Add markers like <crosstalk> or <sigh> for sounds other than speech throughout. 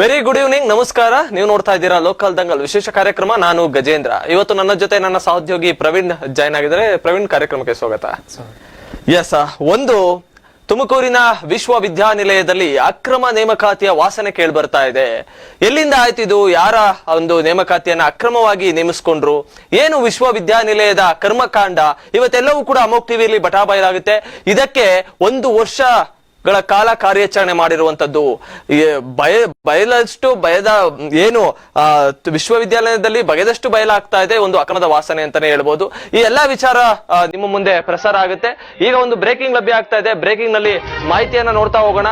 Very good evening ನಮಸ್ಕಾರ. ನೀವು ನೋಡ್ತಾ ಇದ್ದೀರಾ ಲೋಕಲ್ ದಂಗಲ್ ವಿಶೇಷ ಕಾರ್ಯಕ್ರಮ. ನಾನು ಗಜೇಂದ್ರ. ಇವತ್ತು ನನ್ನ ಜೊತೆ ನನ್ನ ಸಹೋದ್ಯೋಗಿ ಪ್ರವೀಣ್ ಜಾಯ್ನ್ ಆಗಿದ್ದಾರೆ. ಪ್ರವೀಣ್, ಕಾರ್ಯಕ್ರಮಕ್ಕೆ ಸ್ವಾಗತ. ಎಸ್ ಒಂದು ತುಮಕೂರಿನ ವಿಶ್ವವಿದ್ಯಾನಿಲಯದಲ್ಲಿ ಅಕ್ರಮ ನೇಮಕಾತಿಯ ವಾಸನೆ ಕೇಳಿ ಬರ್ತಾ ಇದೆ. ಎಲ್ಲಿಂದ ಆಯ್ತಿದು ಯಾರ ಒಂದು ನೇಮಕಾತಿಯನ್ನ ಅಕ್ರಮವಾಗಿ ನೇಮಿಸ್ಕೊಂಡ್ರು? ಏನು ವಿಶ್ವವಿದ್ಯಾನಿಲಯದ ಕರ್ಮಕಾಂಡ? ಇವತ್ತೆಲ್ಲವೂ ಕೂಡ ಅಮೋಕ್ ಟಿವಿಯಲ್ಲಿ ಆಗುತ್ತೆ. ಇದಕ್ಕೆ ಒಂದು ವರ್ಷಗಳ ಕಾಲ ಕಾರ್ಯಾಚರಣೆ ಮಾಡಿರುವಂತದ್ದು. ಬಯ, ಬಯಲಷ್ಟು ಬಯದ, ಏನು ವಿಶ್ವವಿದ್ಯಾಲಯದಲ್ಲಿ ಬಗೆದಷ್ಟು ಬಯಲಾಗ್ತಾ ಇದೆ ಒಂದು ಅಕ್ರಮದ ವಾಸನೆ ಅಂತಾನೆ ಹೇಳ್ಬೋದು. ಈ ಎಲ್ಲಾ ವಿಚಾರ ನಿಮ್ಮ ಮುಂದೆ ಪ್ರಸಾರ ಆಗುತ್ತೆ. ಈಗ ಒಂದು ಬ್ರೇಕಿಂಗ್ ಲಭ್ಯ ಆಗ್ತಾ ಇದೆ. ಬ್ರೇಕಿಂಗ್ನಲ್ಲಿ ಮಾಹಿತಿಯನ್ನ ನೋಡ್ತಾ ಹೋಗೋಣ.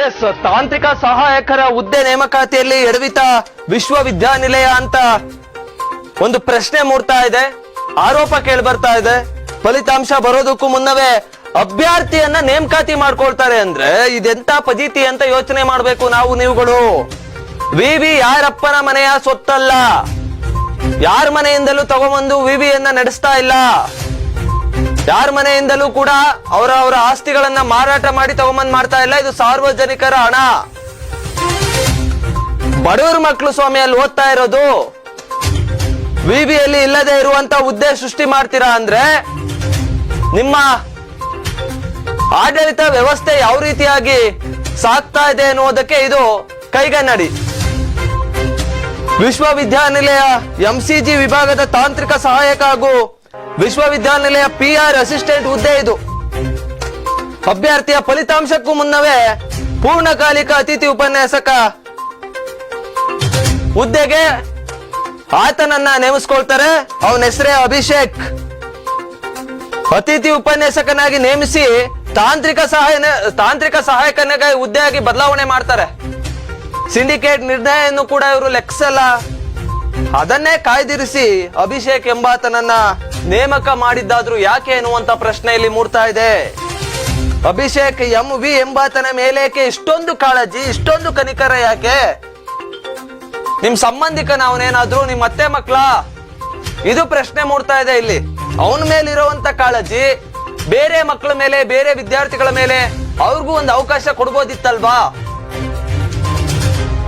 ಎಸ್ ತಾಂತ್ರಿಕ ಸಹಾಯಕರ ಹುದ್ದೆ ನೇಮಕಾತಿಯಲ್ಲಿ ಎಡವಿತ ವಿಶ್ವವಿದ್ಯಾನಿಲಯ ಅಂತ ಒಂದು ಪ್ರಶ್ನೆ ಮೂಡ್ತಾ ಇದೆ. ಆರೋಪ ಕೇಳಿ ಬರ್ತಾ ಇದೆ. ಫಲಿತಾಂಶ ಬರೋದಕ್ಕೂ ಮುನ್ನವೇ ಅಭ್ಯರ್ಥಿಯನ್ನ ನೇಮಕಾತಿ ಮಾಡ್ಕೊಳ್ತಾರೆ ಅಂದ್ರೆ ಇದೆಂತ ಪಜೀತಿ ಅಂತ ಯೋಚನೆ ಮಾಡಬೇಕು ನಾವು ನೀವುಗಳು. ವಿ ವಿ ಯಾರಪ್ಪನ ಮನೆಯ ಸೊತ್ತಲ್ಲ ಯಾರ ಮನೆಯಿಂದಲೂ ತಗೊಂಬಂದು ವಿವಿಯನ್ನ ನಡೆಸ್ತಾ ಇಲ್ಲ. ಯಾರ ಮನೆಯಿಂದಲೂ ಕೂಡ ಅವರ ಅವರ ಆಸ್ತಿಗಳನ್ನ ಮಾರಾಟ ಮಾಡಿ ತಗೊಂಬಂದ್ ಮಾಡ್ತಾ ಇಲ್ಲ. ಇದು ಸಾರ್ವಜನಿಕರ ಹಣ. ಬಡವರ ಮಕ್ಕಳು ಸ್ವಾಮಿ, ಅಲ್ಲಿ ಓದ್ತಾ ಇರೋದು. ವಿಬಿಯಲ್ಲಿ ಇಲ್ಲದೆ ಇರುವಂತ ಹುದ್ದೆ ಸೃಷ್ಟಿ ಮಾಡ್ತೀರಾ ಅಂದ್ರೆ ನಿಮ್ಮ ಆಡಳಿತ ವ್ಯವಸ್ಥೆ ಯಾವ ರೀತಿಯಾಗಿ ಸಾಕ್ತಾ ಇದೆ ಅನ್ನುವುದಕ್ಕೆ ಇದು ಕೈಗನ್ನಡಿ. ವಿಶ್ವವಿದ್ಯಾನಿಲಯ ಎಂಸಿಜಿ ವಿಭಾಗದ ತಾಂತ್ರಿಕ ಸಹಾಯಕ ಹಾಗೂ ವಿಶ್ವವಿದ್ಯಾನಿಲಯ ಪಿ ಆರ್ ಅಸಿಸ್ಟೆಂಟ್ ಹುದ್ದೆ ಇದು. ಅಭ್ಯರ್ಥಿಯ ಫಲಿತಾಂಶಕ್ಕೂ ಮುನ್ನವೇ ಪೂರ್ಣಕಾಲಿಕ ಅತಿಥಿ ಉಪನ್ಯಾಸಕ ಹುದ್ದೆಗೆ ಆತನನ್ನ ನೇಮಿಸ್ಕೊಳ್ತಾರೆ. ಅವನ ಹೆಸರೇ ಅಭಿಷೇಕ್. ಅತಿಥಿ ಉಪನ್ಯಾಸಕನಾಗಿ ನೇಮಿಸಿ ತಾಂತ್ರಿಕ ಸಹಾಯ ತಾಂತ್ರಿಕ ಸಹಾಯಕನಿಗೆ ಹುದ್ದೆಯಾಗಿ ಬದಲಾವಣೆ ಮಾಡ್ತಾರೆ. ಸಿಂಡಿಕೇಟ್ ನಿರ್ಣಯವನ್ನು ಕೂಡ ಇವರು ಲೆಕ್ಸಲ್ಲ. ಅದನ್ನೇ ಕಾಯ್ದಿರಿಸಿ ಅಭಿಷೇಕ್ ಎಂಬಾತನನ್ನ ನೇಮಕ ಮಾಡಿದ್ದಾದ್ರೂ ಯಾಕೆ ಎನ್ನುವಂತ ಪ್ರಶ್ನೆ ಇಲ್ಲಿ ಮೂಡ್ತಾ ಇದೆ. ಅಭಿಷೇಕ್ ಎಂ ವಿ ಎಂಬಾತನ ಮೇಲೇಕೆ ಇಷ್ಟೊಂದು ಕಾಳಜಿ, ಇಷ್ಟೊಂದು ಕನಿಕರ ಯಾಕೆ? ನಿಮ್ ಸಂಬಂಧಿಕನ ಅವನೇನಾದ್ರೂ ನಿಮ್ ಅತ್ತೆ ಮಕ್ಳ? ಇದು ಪ್ರಶ್ನೆ ಮೂಡ್ತಾ ಇದೆ ಇಲ್ಲಿ. ಅವನ ಮೇಲಿರುವಂತ ಕಾಳಜಿ, ಬೇರೆ ಮಕ್ಕಳ ಮೇಲೆ, ಬೇರೆ ವಿದ್ಯಾರ್ಥಿಗಳ ಮೇಲೆ ಅವ್ರಿಗೂ ಒಂದು ಅವಕಾಶ ಕೊಡ್ಬೋದಿತ್ತಲ್ವಾ?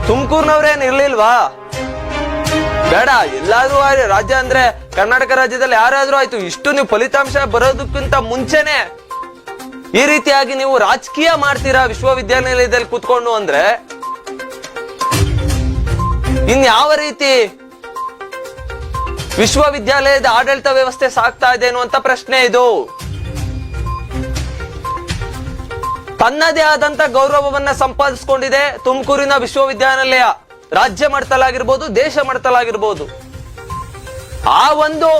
ತುಮಕೂರ್ನವ್ರೇನ್ ಇರ್ಲಿಲ್ವಾ? ಬೇಡ, ಎಲ್ಲಾದ್ರೂ ರಾಜ್ಯ ಅಂದ್ರೆ ಕರ್ನಾಟಕ ರಾಜ್ಯದಲ್ಲಿ ಯಾರಾದ್ರೂ ಆಯ್ತು. ಇಷ್ಟು ನೀವು ಫಲಿತಾಂಶ ಬರೋದಕ್ಕಿಂತ ಮುಂಚೆನೆ ಈ ರೀತಿಯಾಗಿ ನೀವು ರಾಜಕೀಯ ಮಾಡ್ತೀರಾ ವಿಶ್ವವಿದ್ಯಾನಿಲಯದಲ್ಲಿ ಕೂತ್ಕೊಂಡು ಅಂದ್ರೆ? ಇನ್ಯಾವ ರೀತಿ ವಿಶ್ವವಿದ್ಯಾಲಯದ ಆಡಳಿತ ವ್ಯವಸ್ಥೆ ಸಾಗ್ತಾ ಇದೆ ಅನ್ನುವಂತ ಪ್ರಶ್ನೆ ಇದು. ತನ್ನದೇ ಆದಂತ ಗೌರವವನ್ನ ಸಂಪಾದಿಸಿಕೊಂಡಿದೆ ತುಮಕೂರಿನ ವಿಶ್ವವಿದ್ಯಾನಿಲಯ. ರಾಜ್ಯ ಮಾಡ್ತಲಾಗಿರ್ಬೋದು, ದೇಶ ಮಾಡ್ತಲಾಗಿರ್ಬೋದು. ಆ ಒಂದು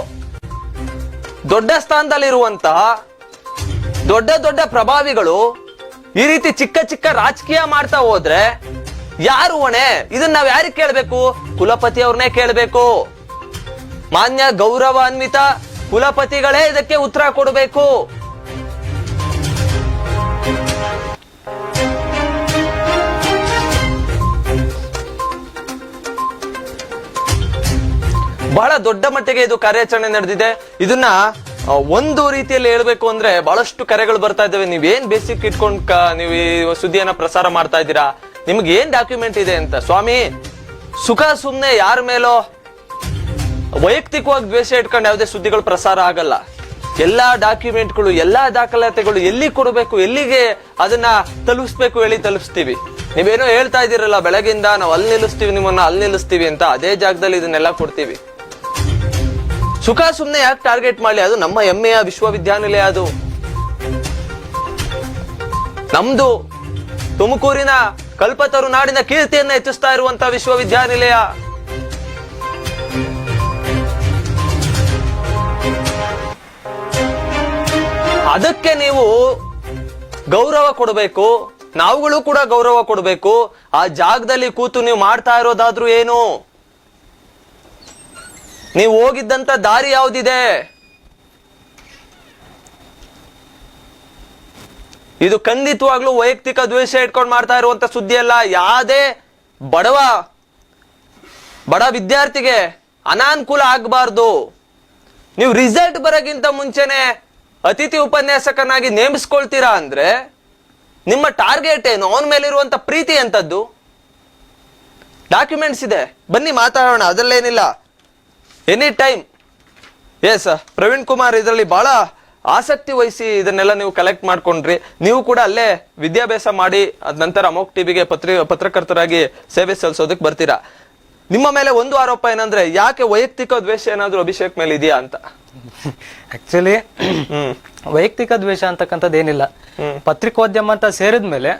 ದೊಡ್ಡ ಸ್ಥಾನದಲ್ಲಿರುವಂತಹ ದೊಡ್ಡ ದೊಡ್ಡ ಪ್ರಭಾವಿಗಳು ಈ ರೀತಿ ಚಿಕ್ಕ ಚಿಕ್ಕ ರಾಜಕೀಯ ಮಾಡ್ತಾ ಹೋದ್ರೆ ಯಾರು ಹೊಣೆ? ಇದನ್ನ ನಾವ್ ಯಾರಿಗೆ ಕೇಳಬೇಕು? ಕುಲಪತಿ ಅವ್ರನ್ನೇ ಕೇಳಬೇಕು. ಮಾನ್ಯ ಗೌರವಾನ್ವಿತ ಕುಲಪತಿಗಳೇ ಇದಕ್ಕೆ ಉತ್ತರ ಕೊಡಬೇಕು. ಬಹಳ ದೊಡ್ಡ ಮಟ್ಟಿಗೆ ಇದು ಕಾರ್ಯಾಚರಣೆ ನಡೆದಿದೆ. ಇದನ್ನ ಒಂದು ರೀತಿಯಲ್ಲಿ ಹೇಳ್ಬೇಕು ಅಂದ್ರೆ ಬಹಳಷ್ಟು ಕರೆಗಳು ಬರ್ತಾ ಇದ್ದಾವೆ. ನೀವೇನ್ ಬೇಸಿಕ್ ಇಟ್ಕೊಂಡ್ ನೀವು ಈ ಸುದ್ದಿಯನ್ನ ಪ್ರಸಾರ ಮಾಡ್ತಾ ಇದ್ದೀರಾ? ನಿಮ್ಗೆ ಏನ್ ಡಾಕ್ಯುಮೆಂಟ್ ಇದೆ ಅಂತ? ಸ್ವಾಮಿ, ಸುಖ ಸುಮ್ನೆ ಯಾರ ಮೇಲೋ? ವೈಯಕ್ತಿಕವಾಗಿ ದ್ವೇಷ ಇಟ್ಕೊಂಡು ಯಾವುದೇ ಸುದ್ದಿಗಳು ಪ್ರಸಾರ ಆಗಲ್ಲ. ಎಲ್ಲಾ ಡಾಕ್ಯುಮೆಂಟ್ಗಳು ಎಲ್ಲಾ ದಾಖಲಾತಿಗಳು ಎಲ್ಲಿ ಕೊಡಬೇಕು, ಎಲ್ಲಿಗೆ ಅದನ್ನ ತಲುಪಿಸ್ಬೇಕು ಹೇಳಿ ತಲುಪಿಸ್ತೀವಿ. ನೀವೇನೋ ಹೇಳ್ತಾ ಇದ್ದೀರಲ್ಲ, ಬೆಳಗಿಂದ ನಾವು ಅಲ್ಲಿ ನಿಲ್ಲಿಸ್ತೀವಿ ನಿಮ್ಮನ್ನ, ಅಲ್ಲಿ ನಿಲ್ಲಿಸ್ತೀವಿ ಅಂತ. ಅದೇ ಜಾಗದಲ್ಲಿ ಇದನ್ನೆಲ್ಲ ಕೊಡ್ತೀವಿ. ಸುಖ ಸುಮ್ಮನೆ ಯಾಕೆ ಟಾರ್ಗೆಟ್ ಮಾಡಲಿ? ಅದು ನಮ್ಮ ಹೆಮ್ಮೆಯ ವಿಶ್ವವಿದ್ಯಾನಿಲಯ ಅದು. ನಮ್ದು ತುಮಕೂರಿನ ಕಲ್ಪತರು ನಾಡಿನ ಕೀರ್ತಿಯನ್ನ ಹೆಚ್ಚಿಸ್ತಾ ಇರುವಂತ ವಿಶ್ವವಿದ್ಯಾನಿಲಯ. ಅದಕ್ಕೆ ನೀವು ಗೌರವ ಕೊಡಬೇಕು. ನಾವುಗಳು ಕೂಡ ಗೌರವ ಕೊಡಬೇಕು. ಆ ಜಾಗದಲ್ಲಿ ಕೂತು ನೀವು ಮಾಡ್ತಾ ಇರೋದಾದ್ರೂ ಏನು? ನೀವು ಹೋಗಿದ್ದಂತ ದಾರಿ ಯಾವುದಿದೆ? ಇದು ಖಂಡಿತವಾಗ್ಲೂ ವೈಯಕ್ತಿಕ ದ್ವೇಷ ಇಟ್ಕೊಂಡು ಮಾಡ್ತಾ ಇರುವಂತ ಸುದ್ದಿ ಅಲ್ಲ. ಯಾವುದೇ ಬಡವ, ಬಡ ವಿದ್ಯಾರ್ಥಿಗೆ ಅನಾನುಕೂಲ ಆಗಬಾರ್ದು. ನೀವು ರಿಸಲ್ಟ್ ಬರೋಕ್ಕಿಂತ ಮುಂಚೆನೆ ಅತಿಥಿ ಉಪನ್ಯಾಸಕನಾಗಿ ನೇಮಿಸ್ಕೊಳ್ತೀರಾ ಅಂದ್ರೆ ನಿಮ್ಮ ಟಾರ್ಗೆಟ್ ಏನು? ಅವನ ಮೇಲಿರುವಂತ ಪ್ರೀತಿ ಅಂತದ್ದು ಡಾಕ್ಯುಮೆಂಟ್ಸ್ ಇದೆ. ಬನ್ನಿ ಮಾತಾಡೋಣ. ಅದರಲ್ಲೇನಿಲ್ಲ. Any time S Praveen Kumar ಇದರಲ್ಲಿ ಬಹಳ ಆಸಕ್ತಿ ವಹಿಸಿ ಇದನ್ನೆಲ್ಲ ನೀವು ಕಲೆಕ್ಟ್ ಮಾಡ್ಕೊಂಡ್ರಿ. ನೀವು ಕೂಡ ಅಲ್ಲೇ ವಿದ್ಯಾಭ್ಯಾಸ ಮಾಡಿ ಅದ ನಂತರ ಅಮೋಕ್ ಟಿವಿಗೆ ಪತ್ರ ಪತ್ರಕರ್ತರಾಗಿ ಸೇವೆ ಸಲ್ಲಿಸೋದಕ್ಕೆ ಬರ್ತೀರಾ? ನಿಮ್ಮ ಮೇಲೆ ಒಂದು ಆರೋಪ ಏನಂದ್ರೆ ಯಾಕೆ ವೈಯಕ್ತಿಕ ದ್ವೇಷ ಏನಾದ್ರೂ ಅಭಿಷೇಕ್ ಮೇಲೆ ಇದೆಯಾ ಅಂತ? <laughs> ಆಕ್ಚುಲಿ ವೈಯಕ್ತಿಕ ದ್ವೇಷ ಅಂತಕ್ಕಂಥದ್ದು ಏನಿಲ್ಲ. ಪತ್ರಿಕೋದ್ಯಮ ಅಂತ ಸೇರಿದ ಮೇಲೆ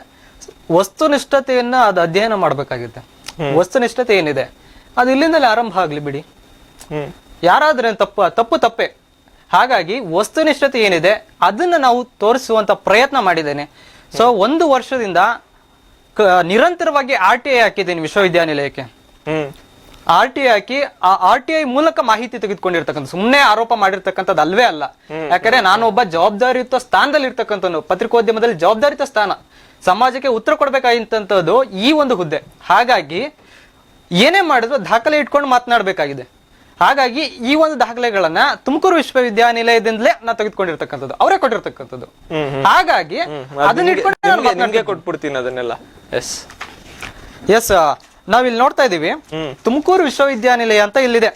ವಸ್ತುನಿಷ್ಠತೆಯನ್ನ ಅದು ಅಧ್ಯಯನ ಮಾಡಬೇಕಾಗುತ್ತೆ. ವಸ್ತುನಿಷ್ಠತೆ ಏನಿದೆ? ಅದು ಇಲ್ಲಿಂದಲೇ ಆರಂಭ ಆಗ್ಲಿ ಬಿಡಿ. ಯಾರಾದ್ರೆ ತಪ್ಪು ತಪ್ಪು ತಪ್ಪೆ. ಹಾಗಾಗಿ ವಸ್ತುನಿಷ್ಠತೆ ಏನಿದೆ, ಅದನ್ನ ನಾವು ತೋರಿಸುವಂತ ಪ್ರಯತ್ನ ಮಾಡಿದ್ದೇನೆ. ಸೊ ಒಂದು ವರ್ಷದಿಂದ ನಿರಂತರವಾಗಿ ಆರ್ ಟಿ ಐ ಹಾಕಿದ್ದೀನಿ ವಿಶ್ವವಿದ್ಯಾನಿಲಯಕ್ಕೆ. ಆರ್ ಟಿ ಐ ಹಾಕಿ, ಆ ಆರ್ ಟಿ ಐ ಮೂಲಕ ಮಾಹಿತಿ ತೆಗೆದುಕೊಂಡಿರ್ತಕ್ಕಂಥ ಸುಮ್ಮನೆ ಆರೋಪ ಮಾಡಿರ್ತಕ್ಕಂಥದ್ದು ಅಲ್ವೇ ಅಲ್ಲ. ಯಾಕಂದ್ರೆ ನಾನು ಒಬ್ಬ ಜವಾಬ್ದಾರಿಯುತ ಸ್ಥಾನದಲ್ಲಿ ಇರ್ತಕ್ಕಂಥ ಪತ್ರಿಕೋದ್ಯಮದಲ್ಲಿ ಜವಾಬ್ದಾರಿತ ಸ್ಥಾನ. ಸಮಾಜಕ್ಕೆ ಉತ್ತರ ಕೊಡ್ಬೇಕಾಗಿಂತದ್ದು ಈ ಒಂದು ಹುದ್ದೆ. ಹಾಗಾಗಿ ಏನೇ ಮಾಡಿದ್ರು ದಾಖಲೆ ಇಟ್ಕೊಂಡು ಮಾತನಾಡಬೇಕಾಗಿದೆ. ಹಾಗಾಗಿ ಈ ಒಂದು ದಾಖಲೆಗಳನ್ನ ತುಮಕೂರು ವಿಶ್ವವಿದ್ಯಾನಿಲಯದಿಂದಲೇ ನಾ ತೆಗೆದುಕೊಂಡಿರ್ತಕ್ಕಂಥದ್ದು. ಅವರೇ ಕೊಟ್ಟಿರ್ತಕ್ಕಂಥದ್ದು. ಹಾಗಾಗಿ ಅದನ್ನ ಇಟ್ಕೊಂಡು ಕೊಟ್ಬಿಡ್ತೀನಿ ಅದನ್ನೆಲ್ಲ. ಎಸ್ ಎಸ್ ನಾವಿಲ್ಲಿ ನೋಡ್ತಾ ಇದೀವಿ. ತುಮಕೂರು ವಿಶ್ವವಿದ್ಯಾನಿಲಯ ಅಂತ ಇಲ್ಲಿದೆ.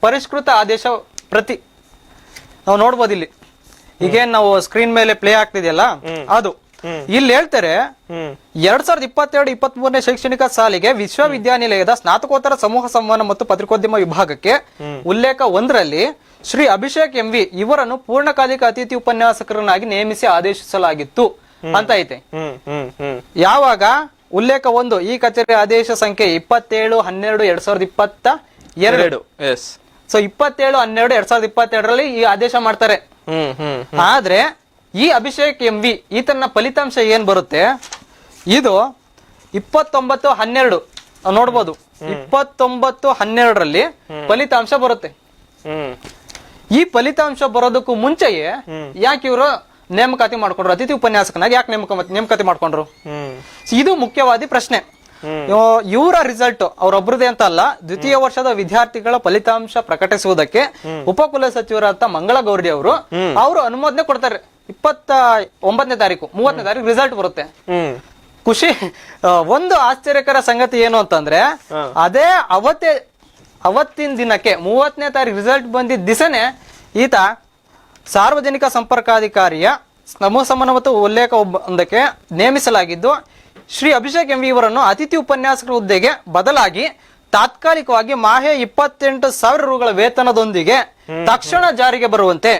ಪರಿಷ್ಕೃತ ಆದೇಶ ಪ್ರತಿ ನಾವು ನೋಡ್ಬೋದಿಲ್ಲಿ ಈಗೇನ್ ನಾವು ಸ್ಕ್ರೀನ್ ಮೇಲೆ ಪ್ಲೇ ಆಗ್ತಿದೆಯಲ್ಲ? ಅದು. ಇಲ್ಲಿ ಹೇಳ್ತಾರೆ ಎರಡ್ ಸಾವಿರದ ಇಪ್ಪತ್ತೆರಡು ಇಪ್ಪತ್ತ್ ಮೂರನೇ ಶೈಕ್ಷಣಿಕ ಸಾಲಿಗೆ ವಿಶ್ವವಿದ್ಯಾನಿಲಯದ ಸ್ನಾತಕೋತ್ತರ ಸಮೂಹ ಸಂವಹನ ಮತ್ತು ಪತ್ರಿಕೋದ್ಯಮ ವಿಭಾಗಕ್ಕೆ ಉಲ್ಲೇಖ ಒಂದರಲ್ಲಿ ಶ್ರೀ ಅಭಿಷೇಕ್ ಎಂವಿ ಇವರನ್ನು ಪೂರ್ಣಕಾಲಿಕ ಅತಿಥಿ ಉಪನ್ಯಾಸಕರನ್ನಾಗಿ ನೇಮಿಸಿ ಆದೇಶಿಸಲಾಗಿತ್ತು ಅಂತ ಐತೆ. ಯಾವಾಗ? ಉಲ್ಲೇಖ ಒಂದು ಈ ಕಚೇರಿ ಆದೇಶ ಸಂಖ್ಯೆ ಇಪ್ಪತ್ತೇಳು ಹನ್ನೆರಡು ಎರಡ್ ಸಾವಿರದ ಇಪ್ಪತ್ತ ಎರಡು. ಸೊ ಇಪ್ಪತ್ತೇಳು ಹನ್ನೆರಡು ಎರಡ್ ಸಾವಿರದ ಇಪ್ಪತ್ತೆರಡರಲ್ಲಿ ಈ ಆದೇಶ ಮಾಡ್ತಾರೆ. ಹ್ಮ್ ಹ್ಮ್. ಆದ್ರೆ ಈ ಅಭಿಷೇಕ್ ಎಂ ವಿ ಈತನ ಫಲಿತಾಂಶ ಏನ್ ಬರುತ್ತೆ? ಇದು ಇಪ್ಪತ್ತೊಂಬತ್ತು ಹನ್ನೆರಡು. ನೋಡ್ಬೋದು. ಇಪ್ಪತ್ತೊಂಬತ್ತು ಹನ್ನೆರಡರಲ್ಲಿ ಫಲಿತಾಂಶ ಬರುತ್ತೆ. ಈ ಫಲಿತಾಂಶ ಬರೋದಕ್ಕೂ ಮುಂಚೆಯೇ ಯಾಕೆ ಇವರು ನೇಮಕಾತಿ ಮಾಡ್ಕೊಂಡ್ರು? ಅತಿಥಿ ಉಪನ್ಯಾಸಕನಾಗಿ ಯಾಕೆ ನೇಮಕ ನೇಮಕಾತಿ ಮಾಡ್ಕೊಂಡ್ರು? ಇದು ಮುಖ್ಯವಾದಿ ಪ್ರಶ್ನೆ. ಇವರ ರಿಸಲ್ಟ್ ಅವರೊಬ್ಬರದೇ ಅಂತ ಅಲ್ಲ ದ್ವಿತೀಯ ವರ್ಷದ ವಿದ್ಯಾರ್ಥಿಗಳ ಫಲಿತಾಂಶ ಪ್ರಕಟಿಸುವುದಕ್ಕೆ ಉಪಕುಲ ಸಚಿವರಾದ ಮಂಗಳ ಗೌರಿ ಅವರು ಅವರು ಅನುಮೋದನೆ ಕೊಡ್ತಾರೆ. ಇಪ್ಪತ್ತ ಒಂಬತ್ತನೇ ತಾರೀಕು ಮೂವತ್ತನೇ ತಾರೀಕು ರಿಸಲ್ಟ್ ಬರುತ್ತೆ. ಖುಷಿ ಒಂದು ಆಶ್ಚರ್ಯಕರ ಸಂಗತಿ ಏನು ಅಂತಂದ್ರೆ ಅದೇ ಅವತ್ತೇ ಅವತ್ತಿನ ದಿನಕ್ಕೆ ಮೂವತ್ತನೇ ತಾರೀಕು ರಿಸಲ್ಟ್ ಬಂದಿದ್ದ ದಿಸನೆ ಈತ ಸಾರ್ವಜನಿಕ ಸಂಪರ್ಕಾಧಿಕಾರಿಯ ಸಂಬಂಧ ಮತ್ತು ಉಲ್ಲೇಖ ಒಂದಕ್ಕೆ ನೇಮಿಸಲಾಗಿದ್ದು ಶ್ರೀ ಅಭಿಷೇಕ್ ಎಂವಿ ಇವರನ್ನು ಅತಿಥಿ ಉಪನ್ಯಾಸಕರ ಹುದ್ದೆಗೆ ಬದಲಾಗಿ ತಾತ್ಕಾಲಿಕವಾಗಿ ಮಾಹೆ ಇಪ್ಪತ್ತೆಂಟು ಸಾವಿರ ರೂಗಳ ವೇತನದೊಂದಿಗೆ ತಕ್ಷಣ ಜಾರಿಗೆ ಬರುವಂತೆ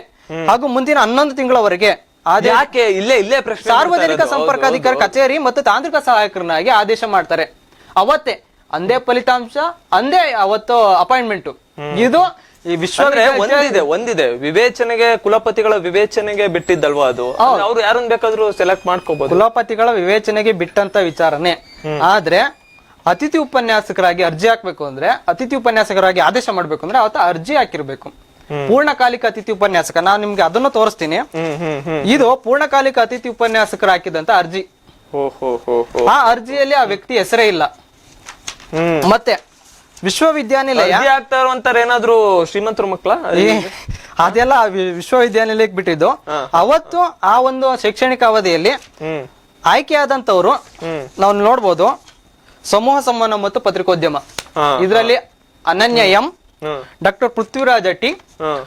ಹಾಗೂ ಮುಂದಿನ ಹನ್ನೊಂದು ತಿಂಗಳವರೆಗೆ ಯಾಕೆ? ಇಲ್ಲೇ ಇಲ್ಲೇ ಪ್ರಶ್ನೆ ಸಾರ್ವಜನಿಕ. ಸಂಪರ್ಕಾಧಿಕಾರಿ ಕಚೇರಿ ಮತ್ತು ತಾಂತ್ರಿಕ ಸಹಾಯಕರನ್ನಾಗಿ ಆದೇಶ ಮಾಡ್ತಾರೆ. ಅವತ್ತೇ ಅಂದೇ ಫಲಿತಾಂಶ ಅಂದೇ ಅವತ್ತು ಅಪಾಯಿಂಟ್ಮೆಂಟ್. ಇದು ಈ ವಿಶ್ವ ಒಂದಿದೆ ಒಂದಿದೆ. ವಿವೇಚನೆಗೆ ಕುಲಪತಿಗಳ ವಿವೇಚನೆಗೆ ಬಿಟ್ಟಿದ್ದಲ್ವಾ ಅದು? ಅವ್ರು ಯಾರನ್ನ ಬೇಕಾದ್ರೂ ಸೆಲೆಕ್ಟ್ ಮಾಡ್ಕೋಬಹುದು ಕುಲಪತಿಗಳ ವಿವೇಚನೆಗೆ ಬಿಟ್ಟಂತ ವಿಚಾರನೆ. ಆದ್ರೆ ಅತಿಥಿ ಉಪನ್ಯಾಸಕರಾಗಿ ಅರ್ಜಿ ಹಾಕ್ಬೇಕು ಅಂದ್ರೆ ಅತಿಥಿ ಉಪನ್ಯಾಸಕರಾಗಿ ಆದೇಶ ಮಾಡ್ಬೇಕು ಅಂದ್ರೆ ಅವತ್ತ ಅರ್ಜಿ ಹಾಕಿರ್ಬೇಕು. ಪೂರ್ಣಕಾಲಿಕ ಅತಿಥಿ ಉಪನ್ಯಾಸಕ ನಾನು ನಿಮ್ಗೆ ಅದನ್ನು ತೋರಿಸ್ತೀನಿ. ಇದು ಪೂರ್ಣಕಾಲಿಕ ಅತಿಥಿ ಉಪನ್ಯಾಸಕರು ಹಾಕಿದಂತ ಅರ್ಜಿ ಆ ಅರ್ಜಿಯಲ್ಲಿ ಆ ವ್ಯಕ್ತಿ ಹೆಸರೇ ಇಲ್ಲ. ಮತ್ತೆ ವಿಶ್ವವಿದ್ಯಾನಿಲಯ ಏನಾದ್ರು ಶ್ರೀಮಂತರ ಮಕ್ಕಳ? ಅದೆಲ್ಲ ವಿಶ್ವವಿದ್ಯಾನಿಲಯಕ್ಕೆ ಬಿಟ್ಟಿದ್ದು. ಅವತ್ತು ಆ ಒಂದು ಶೈಕ್ಷಣಿಕ ಅವಧಿಯಲ್ಲಿ ಆಯ್ಕೆಯಾದಂತವರು ನಾವು ನೋಡ್ಬೋದು ಸಮೂಹ ಸಂವಹನ ಮತ್ತು ಪತ್ರಿಕೋದ್ಯಮ. ಇದರಲ್ಲಿ ಅನನ್ಯ M doctor Prithviraj Atti hmm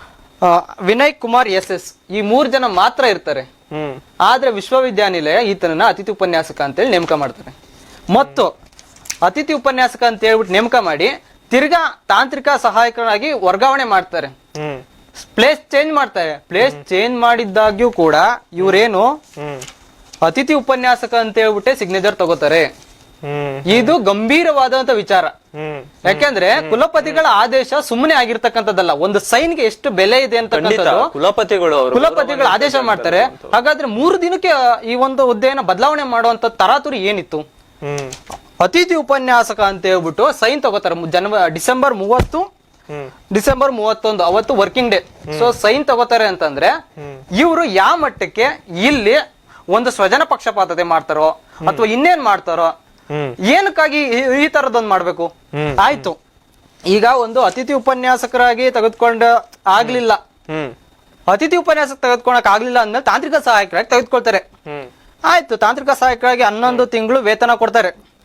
Vinay Kumar S S ಈ ಮೂರು ಜನ ಮಾತ್ರ ಇರ್ತಾರೆ. ಆದ್ರೆ ವಿಶ್ವವಿದ್ಯಾನಿಲಯ ಈತನನ್ನ ಅತಿಥಿ ಉಪನ್ಯಾಸಕ ಅಂತೇಳಿ ನೇಮಕ ಮಾಡ್ತಾರೆ. ಮತ್ತು ಅತಿಥಿ ಉಪನ್ಯಾಸಕ ಅಂತ ಹೇಳ್ಬಿಟ್ಟು ನೇಮಕ ಮಾಡಿ ತಿರ್ಗಾ ತಾಂತ್ರಿಕ ಸಹಾಯಕರಾಗಿ ವರ್ಗಾವಣೆ ಮಾಡ್ತಾರೆ. ಪ್ಲೇಸ್ ಚೇಂಜ್ ಮಾಡ್ತಾರೆ. ಪ್ಲೇಸ್ ಚೇಂಜ್ ಮಾಡಿದ್ದಾಗ್ಯೂ ಕೂಡ ಇವ್ರೇನು ಅತಿಥಿ ಉಪನ್ಯಾಸಕ ಅಂತ ಹೇಳ್ಬಿಟ್ಟೆ ಸಿಗ್ನೇಚರ್ ತಗೋತಾರೆ. ಇದು ಗಂಭೀರವಾದಂತ ವಿಚಾರ. ಹ್ಮ್. ಯಾಕೆಂದ್ರೆ ಕುಲಪತಿಗಳ ಆದೇಶ ಸುಮ್ಮನೆ ಆಗಿರ್ತಕ್ಕಂಥದ್ದಲ್ಲ. ಒಂದು ಸೈನ್ಗೆ ಎಷ್ಟು ಬೆಲೆ ಇದೆ ಅಂತ ಕುಲಪತಿಗಳು ಅವರು ಕುಲಪತಿಗಳು ಆದೇಶ ಮಾಡ್ತಾರೆ ಹಾಗಾದ್ರೆ ಮೂರು ದಿನಕ್ಕೆ ಈ ಒಂದು ಹುದ್ದೆಯನ್ನ ಬದಲಾವಣೆ ಮಾಡುವಂತ ತರಾತುರಿ ಏನಿತ್ತು? ಹ್ಮ್. ಅತಿಥಿ ಉಪನ್ಯಾಸಕ ಅಂತ ಹೇಳ್ಬಿಟ್ಟು ಸೈನ್ ತಗೋತಾರೆ. ಜನವ ಡಿಸೆಂಬರ್ ಮೂವತ್ತು ಡಿಸೆಂಬರ್ ಮೂವತ್ತೊಂದು ಅವತ್ತು ವರ್ಕಿಂಗ್ ಡೇ. ಸೊ ಸೈನ್ ತಗೋತಾರೆ ಅಂತಂದ್ರೆ ಇವರು ಯಾವ ಮಟ್ಟಕ್ಕೆ ಇಲ್ಲಿ ಒಂದು ಸ್ವಜನ ಪಕ್ಷಪಾತತೆ ಮಾಡ್ತಾರೋ ಅಥವಾ ಇನ್ನೇನ್ ಮಾಡ್ತಾರೋ ಏನಕ್ಕಾಗಿ ಈ- ತರದೊಂದು ಮಾಡ್ಬೇಕು? ಆಯ್ತು. ಈಗ ಒಂದು ಅತಿಥಿ ಉಪನ್ಯಾಸಕರಾಗಿ ತೆಗೆದುಕೊಂಡ ಆಗ್ಲಿಲ್ಲ. ಅತಿಥಿ ಉಪನ್ಯಾಸಕ್ ತೆಗೆದುಕೊಳಕ್ ಆಗ್ಲಿಲ್ಲ ಅಂದ್ಮೇಲೆ ತಾಂತ್ರಿಕ ಸಹಾಯಕರಾಗಿ ತೆಗೆದುಕೊಳ್ತಾರೆ. ಆಯ್ತು ತಾಂತ್ರಿಕ ಸಹಾಯಕರಾಗಿ ಹನ್ನೊಂದು ತಿಂಗಳು ವೇತನ ಕೊಡ್ತಾರೆ.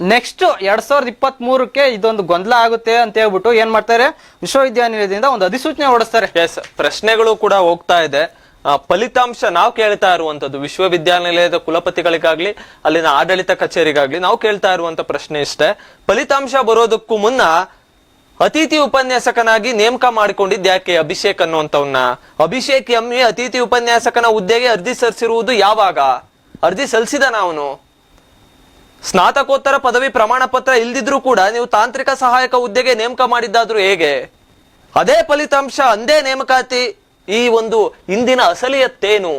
ನೆಕ್ಸ್ಟ್ ಎರಡ್ ಸಾವಿರದ ಇಪ್ಪತ್ತ್ ಮೂರಕ್ಕೆ ಇದೊಂದು ಗೊಂದಲ ಆಗುತ್ತೆ ಅಂತ ಹೇಳ್ಬಿಟ್ಟು ಏನ್ ಮಾಡ್ತಾರೆ? ವಿಶ್ವವಿದ್ಯಾನಿಲಯದಿಂದ ಒಂದು ಅಧಿಸೂಚನೆ ಹೊಡಿಸ್ತಾರೆ ಎಸ್ ಪ್ರಶ್ನೆಗಳು ಕೂಡ ಹೋಗ್ತಾ ಇದೆ. ಫಲಿತಾಂಶ ನಾವು ಕೇಳ್ತಾ ಇರುವಂತದ್ದು ವಿಶ್ವವಿದ್ಯಾನಿಲಯದ ಕುಲಪತಿಗಳಿಗಾಗ್ಲಿ, ಅಲ್ಲಿನ ಆಡಳಿತ ಕಚೇರಿಗಾಗ್ಲಿ ನಾವು ಕೇಳ್ತಾ ಇರುವಂತ ಪ್ರಶ್ನೆ ಇಷ್ಟೇ. ಫಲಿತಾಂಶ ಬರೋದಕ್ಕೂ ಮುನ್ನ ಅತಿಥಿ ಉಪನ್ಯಾಸಕನಾಗಿ ನೇಮಕ ಮಾಡಿಕೊಂಡಿದ್ದ ಯಾಕೆ ಅಭಿಷೇಕ್ ಅನ್ನುವಂಥವನ್ನ ಅಭಿಷೇಕ್ ಎಂ ಎ ಅತಿಥಿ ಉಪನ್ಯಾಸಕನ ಹುದ್ದೆಗೆ ಅರ್ಜಿ ಸಲ್ಲಿಸಿರುವುದು ಯಾವಾಗ? ಅರ್ಜಿ ಸಲ್ಲಿಸಿದ ಅವನು? ಸ್ನಾತಕೋತ್ತರ ಪದವಿ ಪ್ರಮಾಣ ಪತ್ರ ಇಲ್ದಿದ್ರು ಕೂಡ ನೀವು ತಾಂತ್ರಿಕ ಸಹಾಯಕ ಹುದ್ದೆಗೆ ನೇಮಕ ಮಾಡಿದ್ದಾದ್ರೂ ಹೇಗೆ? ಅದೇ ಫಲಿತಾಂಶ, ಅಂದೇ ನೇಮಕಾತಿ. ಈ ಒಂದು ಇಂದಿನ ಅಸಲಿಯತ್ತೇನು?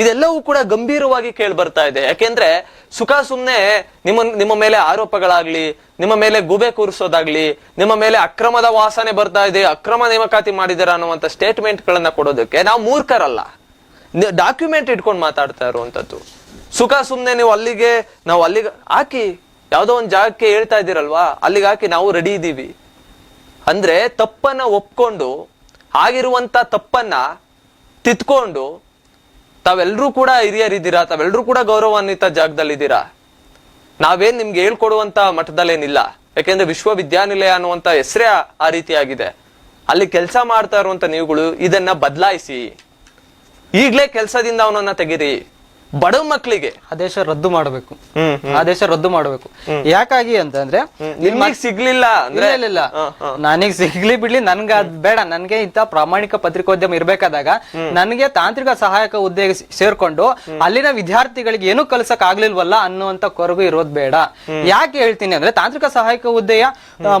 ಇದೆಲ್ಲವೂ ಕೂಡ ಗಂಭೀರವಾಗಿ ಕೇಳಿ ಬರ್ತಾ ಇದೆ. ಯಾಕೆಂದ್ರೆ ಸುಖ ಸುಮ್ನೆ ನಿಮ್ಮ ನಿಮ್ಮ ಮೇಲೆ ಆರೋಪಗಳಾಗ್ಲಿ, ನಿಮ್ಮ ಮೇಲೆ ಗುಬೆ ಕೂರಿಸೋದಾಗ್ಲಿ, ನಿಮ್ಮ ಮೇಲೆ ಅಕ್ರಮದ ವಾಸನೆ ಬರ್ತಾ ಇದೆ, ಅಕ್ರಮ ನೇಮಕಾತಿ ಮಾಡಿದಾರ ಅನ್ನುವಂತ ಸ್ಟೇಟ್ಮೆಂಟ್ ಗಳನ್ನ ಕೊಡೋದಕ್ಕೆ ನಾವು ಮೂರ್ಖರಲ್ಲ. ಡಾಕ್ಯುಮೆಂಟ್ ಇಟ್ಕೊಂಡು ಮಾತಾಡ್ತಾ ಇರುವಂತದ್ದು ಸುಖ ಸುಮ್ನೆ ನೀವು ಅಲ್ಲಿಗೆ, ನಾವು ಅಲ್ಲಿಗೆ, ಹಾಕಿ, ಯಾವುದೋ ಒಂದು ಜಾಗಕ್ಕೆ ಹೇಳ್ತಾ ಇದ್ದೀರಲ್ವಾ? ಅಲ್ಲಿಗೆ ಹಾಕಿ ನಾವು ರೆಡಿ ಇದ್ದೀವಿ ಅಂದ್ರೆ ತಪ್ಪನ್ನ ಒಪ್ಕೊಂಡು ಆಗಿರುವಂತ ತಪ್ಪನ್ನ ತಿತ್ಕೊಂಡು ತಾವೆಲ್ಲರೂ ಕೂಡ ಹಿರಿಯರಿದ್ದೀರಾ? ತಾವೆಲ್ಲರೂ ಕೂಡ ಗೌರವಾನ್ವಿತ ಜಾಗದಲ್ಲಿದ್ದೀರಾ? ನಾವೇನ್ ನಿಮ್ಗೆ ಹೇಳ್ಕೊಡುವಂತ ಮಠದಲ್ಲೇನಿಲ್ಲ. ಯಾಕೆಂದ್ರೆ ವಿಶ್ವವಿದ್ಯಾನಿಲಯ ಅನ್ನುವಂತ ಹೆಸರೇ ಆ ರೀತಿಯಾಗಿದೆ. ಅಲ್ಲಿ ಕೆಲಸ ಮಾಡ್ತಾ ಇರುವಂತ ನೀವುಗಳು ಇದನ್ನ ಬದಲಾಯಿಸಿ. ಈಗ್ಲೇ ಕೆಲಸದಿಂದ ಅವನನ್ನ ತೆಗಿರಿ. ಬಡ ಮಕ್ಕಳಿಗೆ ಆದೇಶ ರದ್ದು ಮಾಡಬೇಕು. ಆದೇಶ ರದ್ದು ಮಾಡಬೇಕು. ಯಾಕಾಗಿ ಅಂತಂದ್ರೆ ನಿಮಗೆ ಸಿಗ್ಲಿಲ್ಲ ಅಂದ್ರೆ ಇಲ್ಲ. ನನಗ್ ಸಿಗ್ಲಿ ಬಿಡ್ಲಿ ನನ್ಗೆ ಅದ್ ಬೇಡ. ನನ್ಗೆ ಇಂತ ಪ್ರಾಮಾಣಿಕ ಪತ್ರಿಕೋದ್ಯಮ ಇರ್ಬೇಕಾದಾಗ ನನಗೆ ತಾಂತ್ರಿಕ ಸಹಾಯಕ ಹುದ್ದೆಗೆ ಸೇ- ಸೇರ್ಕೊಂಡು ಅಲ್ಲಿನ ವಿದ್ಯಾರ್ಥಿಗಳಿಗೆ ಏನು ಕಲ್ಸಕ್ ಆಗ್ಲಿಲ್ವಲ್ಲ ಅನ್ನುವಂತ ಕೊರಗು ಇರೋದ್ ಬೇಡ. ಯಾಕೆ ಹೇಳ್ತೀನಿ ಅಂದ್ರೆ ತಾಂತ್ರಿಕ ಸಹಾಯಕ ಹುದ್ದೆಯ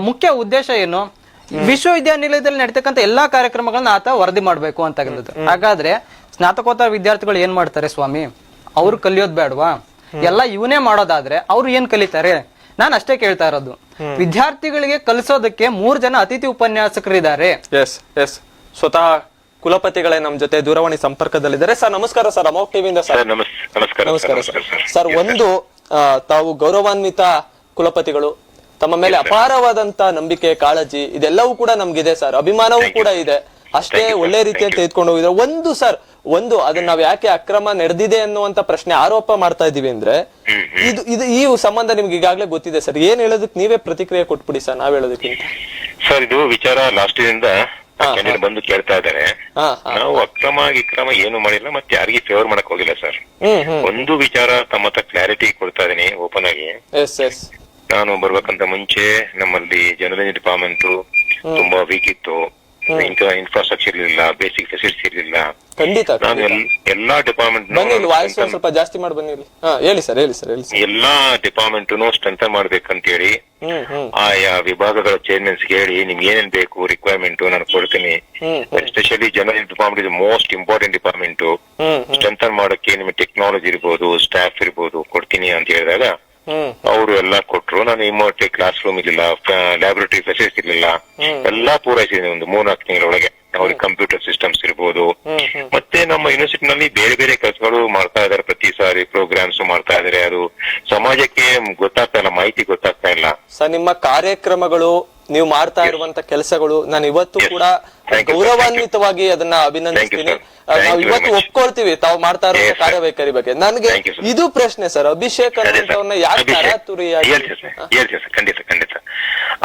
ಮುಖ್ಯ ಉದ್ದೇಶ ಏನು? ವಿಶ್ವವಿದ್ಯಾನಿಲಯದಲ್ಲಿ ನಡೀತಕ್ಕಂಥ ಎಲ್ಲಾ ಕಾರ್ಯಕ್ರಮಗಳನ್ನ ಆತ ವರದಿ ಮಾಡ್ಬೇಕು ಅಂತ ಹಾಗಾದ್ರೆ ಸ್ನಾತಕೋತ್ತರ ವಿದ್ಯಾರ್ಥಿಗಳು ಏನ್ ಮಾಡ್ತಾರೆ ಸ್ವಾಮಿ? ಅವ್ರು ಕಲಿಯೋದ್ ಬೇಡವಾ? ಎಲ್ಲ ಇವನೇ ಮಾಡೋದಾದ್ರೆ ಅವ್ರು ಏನ್ ಕಲಿತಾರೆ? ನಾನು ಅಷ್ಟೇ ಕೇಳ್ತಾ ಇರೋದು. ವಿದ್ಯಾರ್ಥಿಗಳಿಗೆ ಕಲಿಸೋದಕ್ಕೆ ಮೂರ್ ಜನ ಅತಿಥಿ ಉಪನ್ಯಾಸಕರಿದ್ದಾರೆ. ಎಸ್ ಎಸ್ ಸ್ವತಃ ಕುಲಪತಿಗಳೇ ನಮ್ ಜೊತೆ ದೂರವಾಣಿ ಸಂಪರ್ಕದಲ್ಲಿದ್ದಾರೆ. ಸರ್ ನಮಸ್ಕಾರ ಸರ್ ಅಮೋಕ್ ಟಿವಿಯಿಂದ ಸರ್. ಸರ್ ನಮಸ್ ನಮಸ್ಕಾರ ನಮಸ್ಕಾರ ಸರ್. ಸರ್. ಒಂದು ಆ, ತಾವು ಗೌರವಾನ್ವಿತ ಕುಲಪತಿಗಳು ತಮ್ಮ ಮೇಲೆ ಅಪಾರವಾದಂತ ನಂಬಿಕೆ ಕಾಳಜಿ ಇದೆಲ್ಲವೂ ಕೂಡ ನಮ್ಗಿದೆ ಸರ್. ಅಭಿಮಾನವೂ ಕೂಡ ಇದೆ. ಅಷ್ಟೇ ಒಳ್ಳೆ ರೀತಿಯಲ್ಲಿ ತೆಗೆದುಕೊಂಡು ಹೋಗಿದ್ರೆ ಒಂದು ಸರ್ ಒಂದು ಅದನ್ನ ನಾವ್ ಯಾಕೆ ಅಕ್ರಮ ನಡೆದಿದೆ ಅನ್ನುವಂತ ಪ್ರಶ್ನೆ ಆರೋಪ ಮಾಡ್ತಾ ಇದೀವಿ ಅಂದ್ರೆ ಇದು ಇದು ಈ ಸಂಬಂಧ ನಿಮ್ಗೆ ಈಗಾಗಲೇ ಗೊತ್ತಿದೆ ಸರ್. ಏನ್ ಹೇಳೋದಕ್ಕೆ ನೀವೇ ಪ್ರತಿಕ್ರಿಯೆ ಕೊಟ್ಬಿಡಿ ಸರ್ ನಾವ್ ಹೇಳೋದಕ್ಕಿಂತ ಸರ್ ಇದು ವಿಚಾರ ಲಾಸ್ಟ್ ಇಂದ ಬಂದು ಕೇಳ್ತಾ ಇದ್ದಾರೆ. ನಾವು ಅಕ್ರಮ ಗಿಕ್ರಮ ಏನು ಮಾಡಿಲ್ಲ ಮತ್ತೆ ಯಾರಿಗೂ ಫೇವರ್ ಮಾಡಕ್ ಹೋಗಿಲ್ಲ ಸರ್. ಒಂದು ವಿಚಾರ ತಮ್ಮ ಹತ್ರ ಕ್ಲಾರಿಟಿ ಕೊಡ್ತಾ ಇದೀನಿ ಓಪನ್ ಆಗಿ. ಎಸ್ ಎಸ್ ನಾನು ಬರ್ಬೇಕಂತ ಮುಂಚೆ ನಮ್ಮಲ್ಲಿ ಜನರಲ್ ಡಿಪಾರ್ಟ್ಮೆಂಟ್ ತುಂಬಾ ವೀಕ್ ಇತ್ತು. ಇನ್ಫ್ರಾಸ್ಟ್ರಕ್ಚರ್ ಇರಲಿಲ್ಲ ಬೇಸಿಕ್ ಫೆಸಿಲಿಟಿ ಇರಲಿಲ್ಲ. ಖಂಡಿತ ನಾನು ಎಲ್ಲಾ ಡಿಪಾರ್ಟ್ಮೆಂಟ್ ಬನ್ನಿ ಇಲ್ಲಿ ವಾಯ್ಸ್ ಒಂದ್ ಸ್ವಲ್ಪ ಜಾಸ್ತಿ ಮಾಡಿ ಬನ್ನಿ ಇಲ್ಲಿ. ಹಾ ಹೇಳಿ ಸರ್ ಹೇಳಿ ಸರ್ ಹೇಳಿ ಸರ್ ಎಲ್ಲಾ ಡಿಪಾರ್ಟ್ಮೆಂಟ್ ಸ್ಟ್ರೆಂತ್ ಮಾಡ್ಬೇಕಂತ ಹೇಳಿ ಹ್ಮ್ ಹ್ಮ್. ಆಯಾ ವಿಭಾಗಗಳ ಚೇರ್ಮನ್ಸ್ ಹೇಳಿ ನಿಮ್ಗೆ ಏನೇನ್ ಬೇಕು ರಿಕ್ವೈರ್ಮೆಂಟ್ ನಾನು ಕೊಡ್ತೀನಿ. ಹ್ಮ್ especially general department is most important department hmm strengthen ಮಾಡೋಕೆ ನಿಮ್ಗೆ ಟೆಕ್ನಾಲಜಿ ಇರ್ಬೋದು ಸ್ಟಾಫ್ ಇರ್ಬೋದು ಕೊಡ್ತೀನಿ ಅಂತ ಹೇಳಿದಾಗ ಅವರು ಎಲ್ಲ ಕೊಟ್ರು. ನಾನು ಇಮೋಟಿ ಕ್ಲಾಸ್ ರೂಮ್ ಇರಲಿಲ್ಲ ಲ್ಯಾಬೊರೇಟರಿ ಫೆಸಿಲಿಟಿ ಇರಲಿಲ್ಲ. ಎಲ್ಲಾ ಪೂರೈಸಿದ್ದೀನಿ ಒಂದು ಮೂರ್ನಾಲ್ಕು ತಿಂಗಳೊಳಗೆ ಅವ್ರಿಗೆ ಕಂಪ್ಯೂಟರ್ ಸಿಸ್ಟಮ್ಸ್ ಇರ್ಬೋದು. ಮತ್ತೆ ನಮ್ಮ ಯೂನಿವರ್ಸಿಟಿನಲ್ಲಿ ಬೇರೆ ಬೇರೆ ಕೆಲಸಗಳು ಮಾಡ್ತಾ ಇದಾರೆ. ಪ್ರತಿ ಸಾರಿ ಪ್ರೋಗ್ರಾಮ್ಸ್ ಮಾಡ್ತಾ ಇದಾರೆ. ಅದು ಸಮಾಜಕ್ಕೆ ಗೊತ್ತಾಗ್ತಾ ಇಲ್ಲ ಮಾಹಿತಿ ಗೊತ್ತಾಗ್ತಾ ಇಲ್ಲ. ಸರ್ ನಿಮ್ಮ ಕಾರ್ಯಕ್ರಮಗಳು ನೀವು ಮಾಡ್ತಾ ಇರುವಂತ ಕೆಲಸಗಳು ನಾನು ಇವತ್ತು ಕೂಡ ಗೌರವಾನ್ವಿತವಾಗಿ ಅದನ್ನ ಅಭಿನಂದಿಸ್ತೀನಿ. ನಾವು ಇವತ್ತು. ಒಪ್ಕೊಳ್ತೀವಿ ತಾವು ಮಾಡ್ತಾ ಇರೋ. ಕಾರ್ಯವೈಖರಿ ಬಗ್ಗೆ. ನನಗೆ. ಇದು ಪ್ರಶ್ನೆ ಸರ್ ಅಭಿಷೇಕ್ ಅಂತವನ್ನ ಯಾಕೆ. ತರಾತುರಿಯಾಗಿ. ಖಂಡಿತ ಖಂಡಿತ.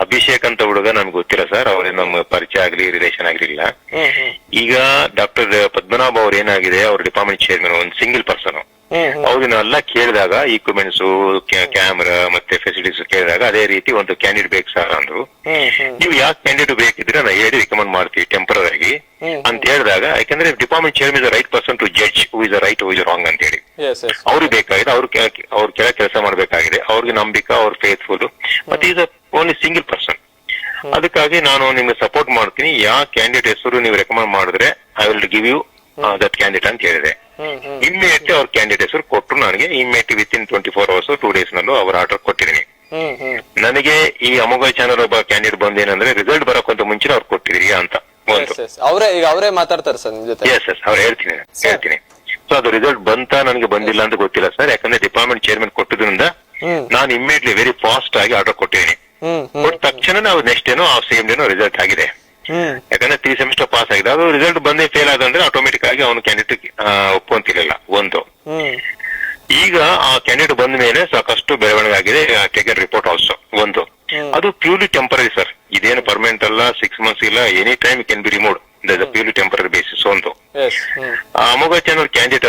ಅಭಿಷೇಕ್ ಅಂತ ಹುಡುಗ ನಮ್ಗೆ ಗೊತ್ತಿಲ್ಲ ಸರ್ ಅವ್ರ ನಮ್ಮ ಪರಿಚಯ ಆಗ್ಲಿ ರಿಲೇಷನ್ ಆಗಿರ್ಲಿಲ್ಲ ಈಗ ಡಾಕ್ಟರ್ ಪದ್ಮನಾಭ ಅವ್ರ ಏನಾಗಿದೆ ಅವ್ರ ಡಿಪಾರ್ಟ್ಮೆಂಟ್ ಚೇರ್ಮನ್ ಒಂದು ಸಿಂಗಲ್ ಪರ್ಸನ್ ಅವ್ರನ್ನೆಲ್ಲ ಕೇಳಿದಾಗ ಇಕ್ವಿಪ್ಮೆಂಟ್ಸ್ ಕ್ಯಾಮ್ರಾ ಮತ್ತೆ ಫೆಸಿಲಿಟೀಸ್ ಕೇಳಿದಾಗ ಅದೇ ರೀತಿ ಒಂದು ಕ್ಯಾಂಡಿಡೇಟ್ ಬೇಕು ಸರ್ ಅಂದ್ರು. ನೀವು ಯಾವ ಕ್ಯಾಂಡಿಡೇಟ್ ಬೇಕಿದ್ರೆ ನಾ ಹೇಳಿ ರಿಕಮೆಂಡ್ ಮಾಡ್ತೀವಿ ಟೆಂಪರರಿ ಆಗಿ ಅಂತ ಹೇಳಿದಾಗ ಯಾಕಂದ್ರೆ department chairman is right person to judge who is right who is wrong ಅಂತ ಹೇಳಿ. ಅವ್ರಿಗೆ ಬೇಕಾಗಿದೆ ಅವ್ರ ಅವ್ರ ಕೆಳ ಕೆಲಸ ಮಾಡ್ಬೇಕಾಗಿದೆ ಅವ್ರಿಗೆ ನಂಬಿಕೆ ಅವ್ರ ಫೇತ್ಫುಲ್ ಮತ್ತೆ ಈಸ್ ಓನ್ಲಿ ಸಿಂಗಲ್ ಪರ್ಸನ್ ಅದಕ್ಕಾಗಿ ನಾನು ನಿಮ್ಗೆ ಸಪೋರ್ಟ್ ಮಾಡ್ತೀನಿ. ಯಾವ ಕ್ಯಾಂಡಿಡೇಟ್ ಹೆಸರು ನೀವು ರೆಕಮೆಂಡ್ ಮಾಡಿದ್ರೆ I will give you that candidate ಅಂತ ಹೇಳಿದೆ. ಇಮ್ಮಿಡಿಯೇಟ್ ಅವ್ರ ಕ್ಯಾಂಡಿಡೇಟ್ಸ್ ಕೊಟ್ಟರು ನನಗೆ. Immediate within twenty four hours two days ನಲ್ಲೂ ಅವ್ರ ಆರ್ಡರ್ ಕೊಟ್ಟಿದ್ದೀನಿ. ನನಗೆ ಈ ಅಮೋಘ ಚಾನಲ್ ಒಬ್ಬ ಕ್ಯಾಂಡಿಡೇಟ್ ಬಂದೇನಂದ್ರೆ ರಿಸಲ್ಟ್ ಬರೋಕ್ಕಂತ ಮುಂಚೆ ಅವ್ರು ಕೊಟ್ಟಿದ್ರಿ ಅಂತ. ಅವರೇ ಈಗ ಅವರೇ ಮಾತಾಡ್ತಾರೆ ಸರ್ ನಿಮ್ ಜೊತೆ. ಎಸ್ ಎಸ್ ಅವ್ರು ಹೇಳ್ತೀನಿ ಹೇಳ್ತೀನಿ. ಸೊ ಅದು ರಿಸಲ್ಟ್ ಬಂತ ನನಗೆ ಬಂದಿಲ್ಲ ಅಂತ ಗೊತ್ತಿಲ್ಲ ಸರ್ ಯಾಕಂದ್ರೆ ಡಿಪಾರ್ಟ್ಮೆಂಟ್ ಚೇರ್ಮನ್ ಕೊಟ್ಟಿದ್ರಿಂದ ನಾನು ಇಮ್ಮಿಡಿಯೇಟ್ಲಿ ವೆರಿ ಫಾಸ್ಟ್ ಆಗಿ ಆರ್ಡರ್ ಕೊಟ್ಟಿದ್ದೀನಿ. ಕೊಟ್ಟ ತಕ್ಷಣ ನಾವು ನೆಕ್ಸ್ಟ್ ಏನೋ ಆ ಸೇಮ್ ಡೇನೋ ರಿಸಲ್ಟ್ ಆಗಿದೆ. ಯಾಕಂದ್ರೆ ತ್ರೀ ಸೆಮಿಸ್ಟರ್ ಪಾಸ್ ಆಗಿದೆ. ಅದು ರಿಸಲ್ಟ್ ಬಂದೇ ಫೇಲ್ ಆದಂದ್ರೆ ಆಟೋಮೆಟಿಕ್ ಆಗಿ ಅವನು ಕ್ಯಾಂಡಿಡೇಟ್ ಒಪ್ಪಂತಿರಲಿಲ್ಲ ಒಂದು. ಈಗ ಆ ಕ್ಯಾಂಡಿಡೇಟ್ ಬಂದ ಮೇಲೆ ಸಾಕಷ್ಟು ಬೆಳವಣಿಗೆ ಆಗಿದೆ. ಟೇಕನ್ ರಿಪೋರ್ಟ್ ಆಲ್ಸೋ ಒಂದು. ಅದು ಪ್ಯೂರ್ಲಿ ಟೆಂಪರರಿ ಸರ್ ಇದೇನು ಪರ್ಮನೆಂಟ್ ಅಲ್ಲ ಸಿಕ್ಸ್ ಮಂತ್ಸ್ ಇಲ್ಲ any time can be removed that purely temporary basis ಒಂದು. ಅಮೋಘ ಚಾನಲ್ ಕ್ಯಾಂಡಿಡೇಟ್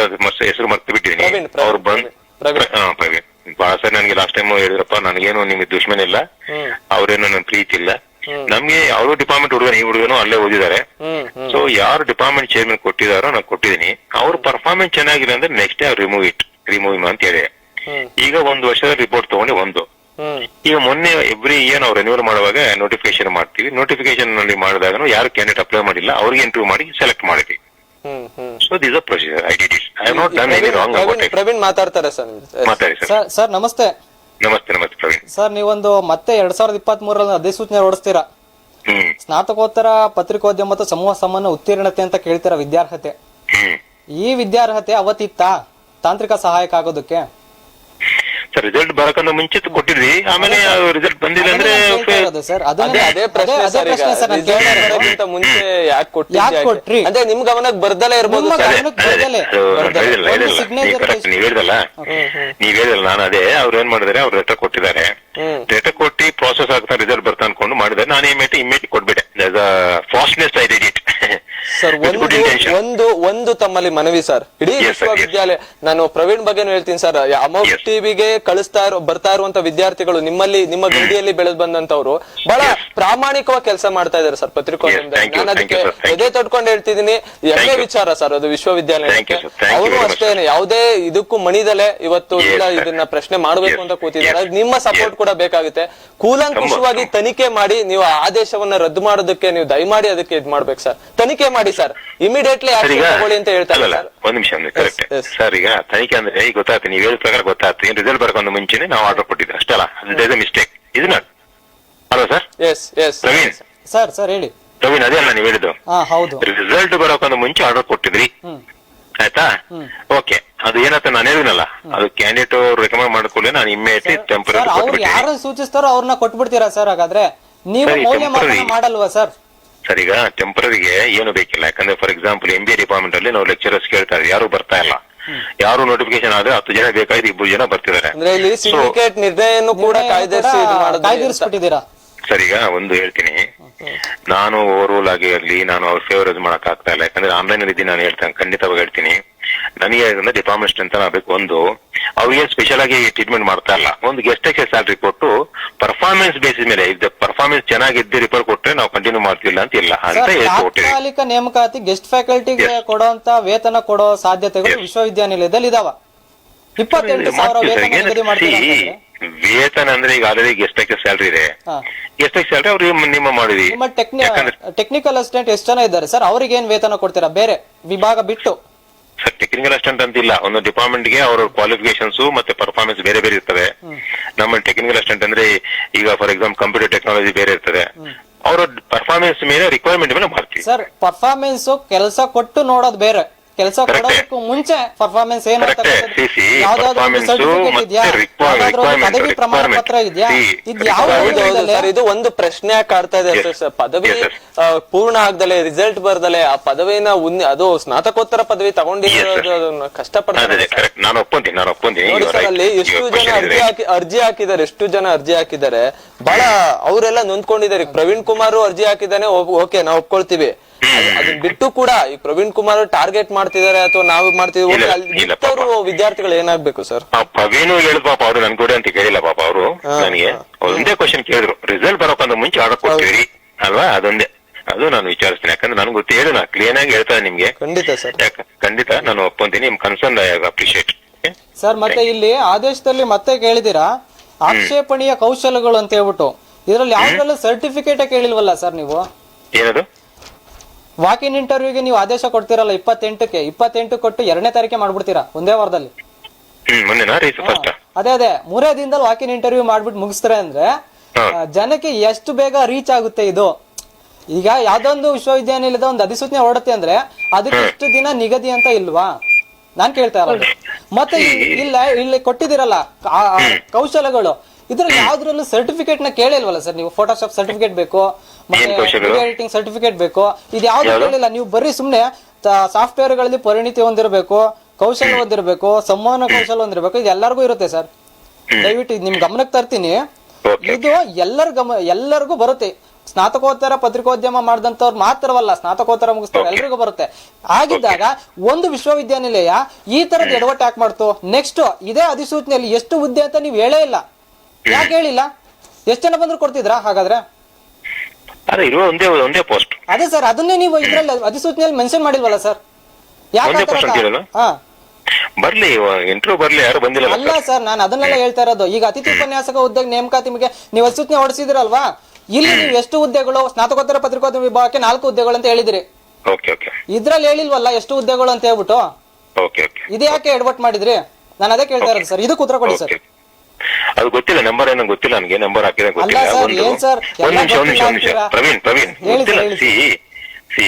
ಹೆಸರು ಮರ್ತು ಬಿಟ್ಟಿದ್ದೀನಿ. ಅವ್ರು ಬಂದ್ ಪ್ರವೀಣ್. ಬಹಳ ಸರಿ ನನಗೆ ಲಾಸ್ಟ್ ಟೈಮ್ ಹೇಳಿದ್ರಪ್ಪ ನನಗೇನು ನಿಮ್ಗೆ ದುಶ್ಮನ್ ಇಲ್ಲ. ಅವ್ರೇನು ನನ್ನ ಪ್ರೀತಿ ಇಲ್ಲ. ನಮ್ಗೆ ಯಾವ್ದು ಡಿಪಾರ್ಟ್ಮೆಂಟ್ ಹುಡುಗನ ಈ ಹುಡುಗನು ಅಲ್ಲೇ ಓದಿದ್ದಾರೆ. ಸೊ ಯಾರು ಡಿಪಾರ್ಟ್ಮೆಂಟ್ ಚೇರ್ಮನ್ ಕೊಟ್ಟಿದಾರೋ ನಾನು ಕೊಟ್ಟಿದ್ದೀನಿ. ಅವ್ರ ಪರ್ಫಾರ್ಮೆನ್ಸ್ ಚೆನ್ನಾಗಿಲ್ಲ ಅಂದ್ರೆ next day remove it remove ಅಂತ ಹೇಳಿ ಈಗ ಒಂದು ವರ್ಷದ ರಿಪೋರ್ಟ್ ತಗೊಂಡು ಒಂದು. ಈಗ ಮೊನ್ನೆ ಎವ್ರಿ ಇಯರ್ ನಾವು ರೆನ್ಯೂವಲ್ ಮಾಡುವಾಗ ನೋಟಿಫಿಕೇಶನ್ ಮಾಡ್ತೀವಿ. ನೋಟಿಫಿಕೇಶನ್ನಲ್ಲಿ ಮಾಡಿದಾಗ ಯಾರು ಕ್ಯಾಂಡಿಡೇಟ್ ಅಪ್ಲೈ ಮಾಡಿಲ್ಲ. ಅವ್ರಿಗೆ ಇಂಟರ್ವ್ಯೂ ಮಾಡಿ ಸೆಲೆಕ್ಟ್ ಮಾಡಿದ್ವಿ. So this procedure I it I not done any wrong Praveen- ಮಾತಾಡ್ತಾರೆ ಸರ್. ಮಾತಾಡಿ ಸರ್ ಸರ್ ನಮಸ್ತೆ. ನಮಸ್ತೆ ನಮಸ್ತೆ ಪ್ರವೀಣ್. ಸರ್ ನೀವೊಂದು ಮತ್ತೆ ಎರಡ್ ಸಾವಿರದ ಇಪ್ಪತ್ತ್ ಮೂರರಲ್ಲಿ ಅಧಿಸೂಚನೆ ಹೊರಡಿಸ್ತೀರಾ? ಹ್ಮ್. ಸ್ನಾತಕೋತ್ತರ ಪತ್ರಿಕೋದ್ಯಮ ಮತ್ತು ಸಮೂಹ ಸಂಬಂಧ ಉತ್ತೀರ್ಣತೆ ಅಂತ ಕೇಳ್ತೀರಾ ವಿದ್ಯಾರ್ಹತೆ? ಹ್ಮ್. ಈ ವಿದ್ಯಾರ್ಹತೆ ಅವತ್ತಿತ್ತಾ ತಾಂತ್ರಿಕ ಸಹಾಯಕ ಆಗೋದಕ್ಕೆ? ರಿಸಲ್ಟ್ ಬರಕನ್ನ ಮುಂಚೆ ಕೊಟ್ಟಿದ್ವಿ ಆಮೇಲೆ ರಿಸಲ್ಟ್ ಬಂದಿಲ್ಲ ಅಂದ್ರೆ ಸರ್ ಅದೇ ಅದೇ ಪ್ರಶ್ನೆ ಸರ್ ಈಗ ಪ್ರಶ್ನೆ ಸರ್ ನಾನು result ಬರೋಕ್ಕಿಂತ ಮುಂಚೆ ಯಾಕೆ ಯಾಕ್? ಅಂದ್ರೆ ನಿಮ್ ಗಮನಕ್ಕೆ ಬರ್ದಲೇ ಇರ್ಬೋದು ನಿಮ್ಮ ಸರ್ ಗಮನಕ್ಕೆ ಅದೇ, ಬರ್ದಲೆ. ಅದು ನಾನು ಹೇಳಿಲ್ಲ, ಒಂದು signature ನೀವು ನೀವ್ ಹೇಳಿದಲ್ಲ ನೀವ್ ಹೇಳಿದಲ್ಲ ನಾನು ಅದೇ ಅವ್ರು ಏನ್ ಮಾಡಿದಾರೆ ಅವ್ರ ಲೆಟರ್ ಕೊಟ್ಟಿದ್ದಾರೆ. ಹ್ಮ್. ಲೆಟರ್ ಕೊಟ್ಟಿ ಪ್ರಾಸೆಸ್ ಆಗ್ತಾ ರಿಸಲ್ಟ್ ಬರ್ತಾ ಅನ್ಕೊಂಡು ಮಾಡಿದ್ರೆ ನಾನು ಇಮೇಟ್ ಇಮೇಟ್ ಕೊಟ್ಬಿಟ್ಟೆ. Fastness I did it sir ಒಂದು ಒಂದು ಒಂದು ತಮ್ಮಲ್ಲಿ ಮನವಿ ಸರ್. ಇಡೀ ವಿಶ್ವವಿದ್ಯಾಲಯ ನಾನು ಪ್ರವೀಣ್ ಬಗ್ಗೆ ಹೇಳ್ತೀನಿ ಸರ್. ಅಮೌಸ್ Yes. ಟಿವಿಗೆ ಕಳಿಸ್ತಾ ಇರೋ ಬರ್ತಾ ಇರುವಂತ ವಿದ್ಯಾರ್ಥಿಗಳು ನಿಮ್ಮಲ್ಲಿ ನಿಮ್ಮ ಗಡಿಯಲ್ಲಿ ಬೆಳೆದು ಬಂದಂತವ್ರು ಬಹಳ ಪ್ರಾಮಾಣಿಕವಾಗಿ ಕೆಲಸ ಮಾಡ್ತಾ ಇದಾರೆ ಸರ್ ಪತ್ರಿಕೋದ್ಯಮದಲ್ಲಿ. ನಾನು ಅದಕ್ಕೆ ಎದೆ ತೊಡ್ಕೊಂಡು ಹೇಳ್ತಿದ್ದೀನಿ. ಎಲ್ಲ ವಿಚಾರ ಸರ್ ಅದು ವಿಶ್ವವಿದ್ಯಾಲಯಕ್ಕೆ. ಅವರು ಅಷ್ಟೇನೆ ಯಾವುದೇ ಇದಕ್ಕೂ ಮಣಿದಲೆ ಇವತ್ತು ಇಲ್ಲ ಇದನ್ನ ಪ್ರಶ್ನೆ ಮಾಡಬೇಕು ಅಂತ ಕೂತಿದ್ದಾರೆ. ನಿಮ್ಮ ಸಪೋರ್ಟ್ ಕೂಡ ಬೇಕಾಗುತ್ತೆ. ಕೂಲಂಕುಷವಾಗಿ ತನಿಖೆ ಮಾಡಿ ನೀವು ಆದೇಶವನ್ನ ರದ್ದು ಮಾಡೋದಕ್ಕೆ ನೀವು ದಯಮಾಡಿ ಅದಕ್ಕೆ ಇದ್ ಮಾಡ್ಬೇಕು ಸರ್. ತನಿಖೆ ಮಾಡಿ ಸರ್. ಇಮಿಡಿಯೇಟ್ಲಿ ತಗೊಳ್ಳಿ ಅಂತ ಹೇಳ್ತಾರೆ ಸರ್. ಒಂದ್ ನಿಮಿಷ ಅಂದ್ರೆ ಕರೆಕ್ಟ್. ಸರ್ ಈಗ ತನಿಖೆ ಅಂದ್ರೆ ಈಗ ಗೊತ್ತಾಯ್ತು ನೀವು ಹೇಳಿದ ಪ್ರಕಾರ ಗೊತ್ತಾಯ್ತು. ಏನ್ ರಿಸಲ್ಟ್ ಬರಕೊಂಡ ಮುಂಚೆನೆ ನಾವು ಆರ್ಡರ್ ಕೊಟ್ಟಿದ್ದೆ ಅಷ್ಟಲ್ಲ ಅದು ಮಿಸ್ಟೇಕ್ ಇದು ನಾಟ್ ಅಲ್ವಾ sir? Yes yes Praveen. Sir sir ಹೇಳಿ. ಪ್ರವೀಣ್ ಅದೇ ಅಲ್ಲ ನೀವು ಹೇಳಿದ್ದು. ಹಾ ಹೌದು. ರಿಸಲ್ಟ್ ಬರೋಕೊಂದು ಮುಂಚೆ ಆರ್ಡರ್ ಕೊಟ್ಟಿದ್ರಿ. ಆಯ್ತಾ? ಓಕೆ ಅದು ಏನಂತ ನಾನು ಹೇಳಿದ್ನಲ್ಲ? ಅದು ಕ್ಯಾಂಡಿಡೇಟ್ ರೆಕಮೆಂಡ್ ಮಾಡ್ಕೊಳ್ಳಿ ನಾನು ಇಮ್ಮಿಡಿಯೇಟ್ಲಿ ಟೆಂಪರರಿ ಸರ್ ಅವ್ರು ಕೊಟ್ಬಿಟ್ಟಿನಿ ಸೂಚಿಸ್ತಾರೋ ಅವ್ರನ್ನ ಕೊಟ್ಬಿಡ್ತೀರಾ ಸರ್ ಹಾಗಾದ್ರೆ? ನೀವು ಮೌಲ್ಯಮಾಪನ ಮಾಡಲ್ವಾ ಸರ್? ಸರ್ ಈಗ ಟೆಂಪರರಿಗೆ ಏನು ಬೇಕಿಲ್ಲ. ಯಾಕಂದ್ರೆ for example M B A department ಅಲ್ಲಿ ನಾವು ಲೆಕ್ಚರರ್ಸ್ ಕೇಳ್ತಾರೆ ಯಾರು ಬರ್ತಾ ಇಲ್ಲ. ಯಾರು ನೋಟಿಫಿಕೇಶನ್ ಆದ್ರೆ ಹತ್ತು ಜನ ಬೇಕಾದ್ರೆ ಇಬ್ಬರು ಜನ ಬರ್ತಿದ್ದಾರೆ. ಅಂದ್ರೆ ಇಲ್ಲಿ So, ಸಿಂಡಿಕೇಟ್ ನಿರ್ಣಯನ್ನು ಕೂಡ ಕಾಯ್ದಿರಿಸಿ ಇದು ಮಾಡೋದು ಅಂತ. ಕಾಯ್ದಿರಿಸ್ಬಿಟ್ಟಿದ್ದೀರಾ? ಸರ್ ಈಗ ಒಂದು ಹೇಳ್ತೀನಿ. ನಾನು ಓವರ್ ಆಗಿ ಇರ್ಲಿ ನಾನು ಅವ್ರ ಫೇವರೇಜ್ ಮಾಡಕ್ ಆಗ್ತಾ ಇಲ್ಲ. ಯಾಕಂದ್ರೆ ಆನ್ಲೈನ್ ಇದ್ದೀನಿ ನಾನು ಹೇಳ್ತೇನೆ. ಖಂಡಿತವಾಗಿ ಹೇಳ್ತೀನಿ. ನನಗೆ ಡಿಪಾರ್ಟ್ಮೆಂಟ್ ಸ್ಟ್ರೆಂತ್ ಬೇಕು ಒಂದು ಅವ್ರಿಗೆ ಸ್ಪೆಷಲ್ ಆಗಿ ಟ್ರೀಟ್ಮೆಂಟ್ ಮಾಡ್ತಾ ಇಲ್ಲ. ಒಂದು ಗೆಸ್ಟ್ ಎಕ್ಸೆಸ್ ಸ್ಯಾಲ್ರಿ ಕೊಟ್ಟು ಪರ್ಫಾರ್ಮೆನ್ಸ್ ಬೇಸಿಸ್ ಮೇಲೆ ಇದು ಪರ್ಫಾರ್ಮೆನ್ಸ್ ಚೆನ್ನಾಗಿದ್ದು ರಿಪೋರ್ಟ್ ಕೊಟ್ರೆ ನಾವು ಕಂಟಿನ್ಯೂ ಮಾಡ್ತಿಲ್ಲ ಅಂತ ಇಲ್ಲ ಅಂತ ಹೇಳ್ಕೊಟ್ಟಿದ್ದೀವಿ ತಾತ್ಕಾಲಿಕ ನೇಮಕಾತಿ ಗೆಸ್ಟ್ ಫ್ಯಾಕಲ್ಟಿಗೆ. ಕೊಡುವಂತ ವೇತನ ಕೊಡೋ ಸಾಧ್ಯತೆಗಳು. ವಿಶ್ವವಿದ್ಯಾನಿಲಯದಲ್ಲಿ ಇದಾವ. ಇಪ್ಪತ್ತೆಂಟು ಸಾವಿರ ವೇತನ ಸರ್ ಏನು ನಿಗದಿ ಮಾಡ್ತೀರಾ see, ಅಂತಂದ್ರೆ? ವೇತನ ಅಂದ್ರೆ ಈಗ ಆಲ್ರೆಡಿ ಗೆಸ್ಟ್ ಎಕ್ಸೆಸ್ ಸ್ಯಾಲ್ರಿ ಇದೆ. ಹಾ. ಗೆಸ್ಟ್ ಎಕ್ಸ್ ಸ್ಯಾಲ್ರಿ ಅವ್ರಿಗೆ ನಿಮ್ಮ ಮಾಡಿದ್ವಿ ನಿಮ್ಮ ಟೆಕ್ನಿ ಯಾಕಂದ್ರೆ ಟೆಕ್ನಿಕಲ್ ಅಸಿಸ್ಟೆಂಟ್ ಎಷ್ಟು ಜನ ಇದ್ದಾರೆ? ಸರ್ ಅವ್ರಿಗೆ ಏನ್ ವೇತನ ಕೊಡ್ತೀರಾ? ಬೇರೆ ವಿಭಾಗ ಬಿಟ್ಟು. ಸರ್ ಟೆಕ್ನಿಕಲ್ ಅಸಿಸ್ಟೆಂಟ್ ಅಂತಿಲ್ಲ. ಒಂದು ಡಿಪಾರ್ಟ್ಮೆಂಟ್ಗೆ ಅವರ ಕ್ವಾಲಿಫಿಕೇಶನ್ಸ್ ಮತ್ತೆ ಪರ್ಫಾರ್ಮೆನ್ಸ್ ಬೇರೆ ಬೇರೆ ಇರ್ತವೆ ನಮ್ಮ ಟೆಕ್ನಿಕಲ್ ಅಸಿಸ್ಟೆಂಟ್ ಅಂದ್ರೆ ಈಗ ಫಾರ್ ಎಕ್ಸಾಂಪಲ್ ಕಂಪ್ಯೂಟರ್ ಟೆಕ್ನಾಲಜಿ ಬೇರೆ ಇರ್ತದೆ. ಅವರ ಪರ್ಫಾರ್ಮೆನ್ಸ್ ಮೇಲೆ ರಿಕ್ವೈರ್ಮೆಂಟ್ ಮೇಲೆ ಮಾಡ್ತೀವಿ ಸರ್ ಪರ್ಫಾರ್ಮೆನ್ಸ್ ಕೆಲಸ ಕೊಟ್ಟು ನೋಡೋದು ಬೇರೆ. ಕೆಲಸ. ಕೊಡೋದಕ್ಕೂ ಮುಂಚೆ ಪರ್ಫಾರ್ಮೆನ್ಸ್ ಏನು ಸರ್ಟಿಫಿಕೇಟ್ ಇದೆಯಾ? ಪದವಿ ಪ್ರಮಾಣ ಪತ್ರ ಇದೆಯಾ? ಇದು ಯಾವ ಇದು ಒಂದು ಪ್ರಶ್ನೆ ಕಾಡ್ತಾ ಇದೆ. ಸರ್, ಪದವಿ ಪೂರ್ಣ ಆಗ್ದಲೆ ರಿಸಲ್ಟ್ ಬರ್ದಲೆ ಆ ಪದವಿನ ಅದು ಸ್ನಾತಕೋತ್ತರ ಪದವಿ ತಗೊಂಡಿರೋದು ಅದನ್ನ ಕಷ್ಟಪಡ್ತಾರೆ ಎಷ್ಟು ಜನ ಅರ್ಜಿ. ಹಾಕಿ ಅರ್ಜಿ ಹಾಕಿದ್ದಾರೆ ಎಷ್ಟು ಜನ ಅರ್ಜಿ ಹಾಕಿದ್ದಾರೆ? ಬಹಳ ಅವರೆಲ್ಲ ನೊಂದ್ಕೊಂಡಿದ್ದಾರೆ. ಪ್ರವೀಣ್ ಕುಮಾರ್ ಅರ್ಜಿ ಹಾಕಿದ್ದಾನೆ ಓಕೆ ನಾವು ಒಪ್ಕೊಳ್ತೀವಿ. ಅದ್- ಅದನ್ ಬಿಟ್ಟು ಕೂಡ ಈ ಪ್ರವೀಣ್ ಕುಮಾರ್ ಟಾರ್ಗೆಟ್ ಮಾಡ್ತಿದ್ದಾರೆ ಅಥವಾ ನಾವು ಮಾಡ್ತಿದ್ದೀವಿ ಇಲ್ಲ, ಅಲ್ಲಿ ಇಲ್ಲ, ಬಿಟ್ಟವ್ರು ವಿದ್ಯಾರ್ಥಿಗಳು ಏನಾಗ್ಬೇಕು ಸರ್? ಆ ಪ್ರವೀಣು ಹೇಳು ಪಾಪ ಅವರು ನನ್ ಕೂಡ ಅಂತ ಕೇಳಿಲ್ಲ ಪಾಪ ಅವರು ನನಗೆ. ಒಂದೇ ಕ್ವಶನ್ ಕೇಳಿದ್ರು. ರಿಸಲ್ಟ್ ಬರೋಕಂತ ಮುಂಚೆ ಆರ್ಡರ್ ಕೊಡ್ತೀವಿ ಅಲ್ವಾ? ಅದೊಂದೇ. ಅದು ನಾನು ವಿಚಾರಿಸ್ತೀನಿ. ಯಾಕಂದ್ರೆ ನನ್ಗೆ ಗೊತ್ತು ಹೇಳು ನಾ ಕ್ಲಿಯರ್ ಆಗಿ ಹೇಳ್ತಾ ನಿಮ್ಗೆ. ಖಂಡಿತ ಸರ್. ಯಾಕ ಖಂಡಿತ ನಾನು ಒಪ್ಕೊಂತೀನಿ. ನಿಮ್ ಕನ್ಸರ್ನ್ ಐ ಅಪ್ರಿಶಿಯೇಟ್ ಸರ್ ಮತ್ತೆ ಇಲ್ಲಿ ಆದೇಶದಲ್ಲಿ ಮತ್ತೆ ಕೇಳಿದಿರಾ ಆಕ್ಷೇಪಣೀಯ ಕೌಶಲಗಳು ಅಂತ ಹೇಳ್ಬಿಟ್ಟು. ಇದರಲ್ಲಿ ಯಾವ್ದ್ರಲ್ಲೂ ಸರ್ಟಿಫಿಕೇಟ್ ಕೇಳಿಲ್ವಲ್ಲ ಸರ್ ನೀವು? ಏನದು? ವಾಕ್ ಇನ್ ಇಂಟರ್ವ್ಯೂಗೆ ನೀವು ಆದೇಶ ಕೊಡ್ತೀರಲ್ಲ ಇಪ್ಪತ್ತೆಂಟಕ್ಕೆ ಇಪ್ಪತ್ತೆಂಟು ಕೊಟ್ಟು ಎರಡನೇ ತಾರೀಕೆ ಮಾಡ್ಬಿಡ್ತೀರಾ ಒಂದೇ ವಾರದಲ್ಲಿ? ಅದೇ ಅದೇ ಮೂರೇ ದಿನದಲ್ಲಿ ವಾಕ್ ಇನ್ ಇಂಟರ್ವ್ಯೂ ಮಾಡ್ಬಿಟ್ಟು ಮುಗಿಸ್ತಾರೆ ಅಂದ್ರೆ ಜನಕ್ಕೆ ಎಷ್ಟು ಬೇಗ ರೀಚ್ ಆಗುತ್ತೆ ಇದು? ಈಗ ಯಾವ್ದೊಂದು ವಿಶ್ವವಿದ್ಯಾನಿಲಯದ ಒಂದು ಅಧಿಸೂಚನೆ ಹೊರಡುತ್ತೆ ಅಂದ್ರೆ ಅದಕ್ಕೆ ಎಷ್ಟು ದಿನ ನಿಗದಿ ಅಂತ ಇಲ್ವಾ? ನಾನ್ ಕೇಳ್ತಾ ಇರೋದು. ಮತ್ತೆ ಇಲ್ಲ ಇಲ್ಲಿ ಕೊಟ್ಟಿದ್ದೀರಲ್ಲ ಕೌಶಲಗಳು ಇದ್ರಲ್ಲಿ ಯಾವ್ದ್ರಲ್ಲೂ ಸರ್ಟಿಫಿಕೇಟ್ನ ಕೇಳಿಲ್ವಲ್ಲ ಸರ್ ನೀವು? ಫೋಟೋಶಾಪ್ ಸರ್ಟಿಫಿಕೇಟ್ ಬೇಕು ಎಡಿಟಿಂಗ್ ಸರ್ಟಿಫಿಕೇಟ್ ಬೇಕು. ಇದು ಯಾವ್ದು ಹೇಳಿಲ್ಲ ನೀವು ಬರೀ ಸುಮ್ನೆ ಸಾಫ್ಟ್ವೇರ್ಗಳಲ್ಲಿ ಪರಿಣಿತಿ ಹೊಂದಿರಬೇಕು ಕೌಶಲ್ಯ ಹೊಂದಿರಬೇಕು ಸಂವಹನ ಕೌಶಲ್ಯ ಹೊಂದಿರಬೇಕು ಇದು ಎಲ್ಲರಿಗೂ ಇರುತ್ತೆ ಸರ್. ದಯವಿಟ್ಟು ಇದು ನಿಮ್ ಗಮನಕ್ಕೆ ತರ್ತೀನಿ. ಇದು ಎಲ್ಲರ ಗಮ ಎಲ್ಲರಿಗೂ ಬರುತ್ತೆ. ಸ್ನಾತಕೋತ್ತರ ಪತ್ರಿಕೋದ್ಯಮ ಮಾಡಿದಂತವ್ರು ಮಾತ್ರವಲ್ಲ ಸ್ನಾತಕೋತ್ತರ ಮುಗಿಸ್ತಾರೆ ಎಲ್ರಿಗೂ ಬರುತ್ತೆ. ಆಗಿದ್ದಾಗ ಒಂದು ವಿಶ್ವವಿದ್ಯಾನಿಲಯ ಈ ತರದ ಎಡವಟ್ಟು ಯಾಕೆ ಮಾಡ್ತು? ನೆಕ್ಸ್ಟ್ ಇದೇ ಅಧಿಸೂಚನೆಯಲ್ಲಿ ಎಷ್ಟು ಹುದ್ದೆ ಅಂತ ನೀವು ಹೇಳೇ ಇಲ್ಲ. ಯಾಕೆ ಹೇಳಿಲ್ಲ? ಎಷ್ಟು ಜನ ಬಂದ್ರು ಕೊಡ್ತಿದ್ರಾ ಹಾಗಾದ್ರೆ? ಅದೇ ಇರುವ ಒಂದೇ ಒಂದೇ ಪೋಸ್ಟ್ ಅದೇ ಸರ್ ಅದನ್ನೇ ನೀವು ಇದ್ರಲ್ಲಿ ಅಧಿಸೂಚನೆಯಲ್ಲಿ ಮೆನ್ಷನ್ ಮಾಡಿಲ್ವಲ್ಲ ಸರ್? ಒಂದೇ ಹಾ. ಬರ್ಲಿ ಇಂಟರ್ವ್ಯೂ ಬರ್ಲಿ ಯಾರು ಬಂದಿಲ್ಲ ಅಲ್ಲ ಸರ್ ನಾನು ಅದನ್ನೆಲ್ಲ ಹೇಳ್ತಾ ಇರೋದು. ಈಗ ಅತಿಥಿ ಉಪನ್ಯಾಸಕ ಹುದ್ದೆಗೆ ನೇಮಕಾತಿ ನಿಮಗೆ ನೀವು ಅಧಿಸೂಚನೆ ಹೊಡಿಸಿದ್ರಲ್ವಾ? ಇಲ್ಲಿ ನೀವು ಎಷ್ಟು ಹುದ್ದೆಗಳು ಸ್ನಾತಕೋತ್ತರ ಪತ್ರಿಕೋದ್ಯಮ ವಿಭಾಗಕ್ಕೆ ನಾಲ್ಕು ಹುದ್ದೆಗಳು ಅಂತ ಹೇಳಿದಿರಿ. Okay okay. ಇದ್ರಲ್ಲಿ ಹೇಳಿಲ್ವಲ್ಲ ಎಷ್ಟು ಹುದ್ದೆಗಳು ಅಂತ ಹೇಳ್ಬಿಟ್ಟು? Okay okay. ಇದು ಯಾಕೆ ಎಡವಟ್ ಮಾಡಿದ್ರಿ? ನಾನು ಅದೇ ಕೇಳ್ತಾ ಇರೋದು ಸರ್. ಇದಕ್ಕೆ ಉತ್ತರ ಕೊಡಿ ಸರ್. ಅದು ಗೊತ್ತಿಲ್ಲ ನಂಬರ್ ಏನೋ ಗೊತ್ತಿಲ್ಲ ನನಗೆ ನಂಬರ್ ಹಾಕಿದ ಗೊತ್ತಿಲ್ಲ. ಅಲ್ಲ sir, ಒಂದು ಏನ್ sir, ಒಂದ್ ನಿಮಿಷ ಒಂದ್ ನಿಮಿಷ ಒಂದ್ ನಿಮಿಷ. ಪ್ರವೀಣ್ ಪ್ರವೀಣ್ ಗೊತ್ತಿಲ್ಲ. ಸಿ ಸಿ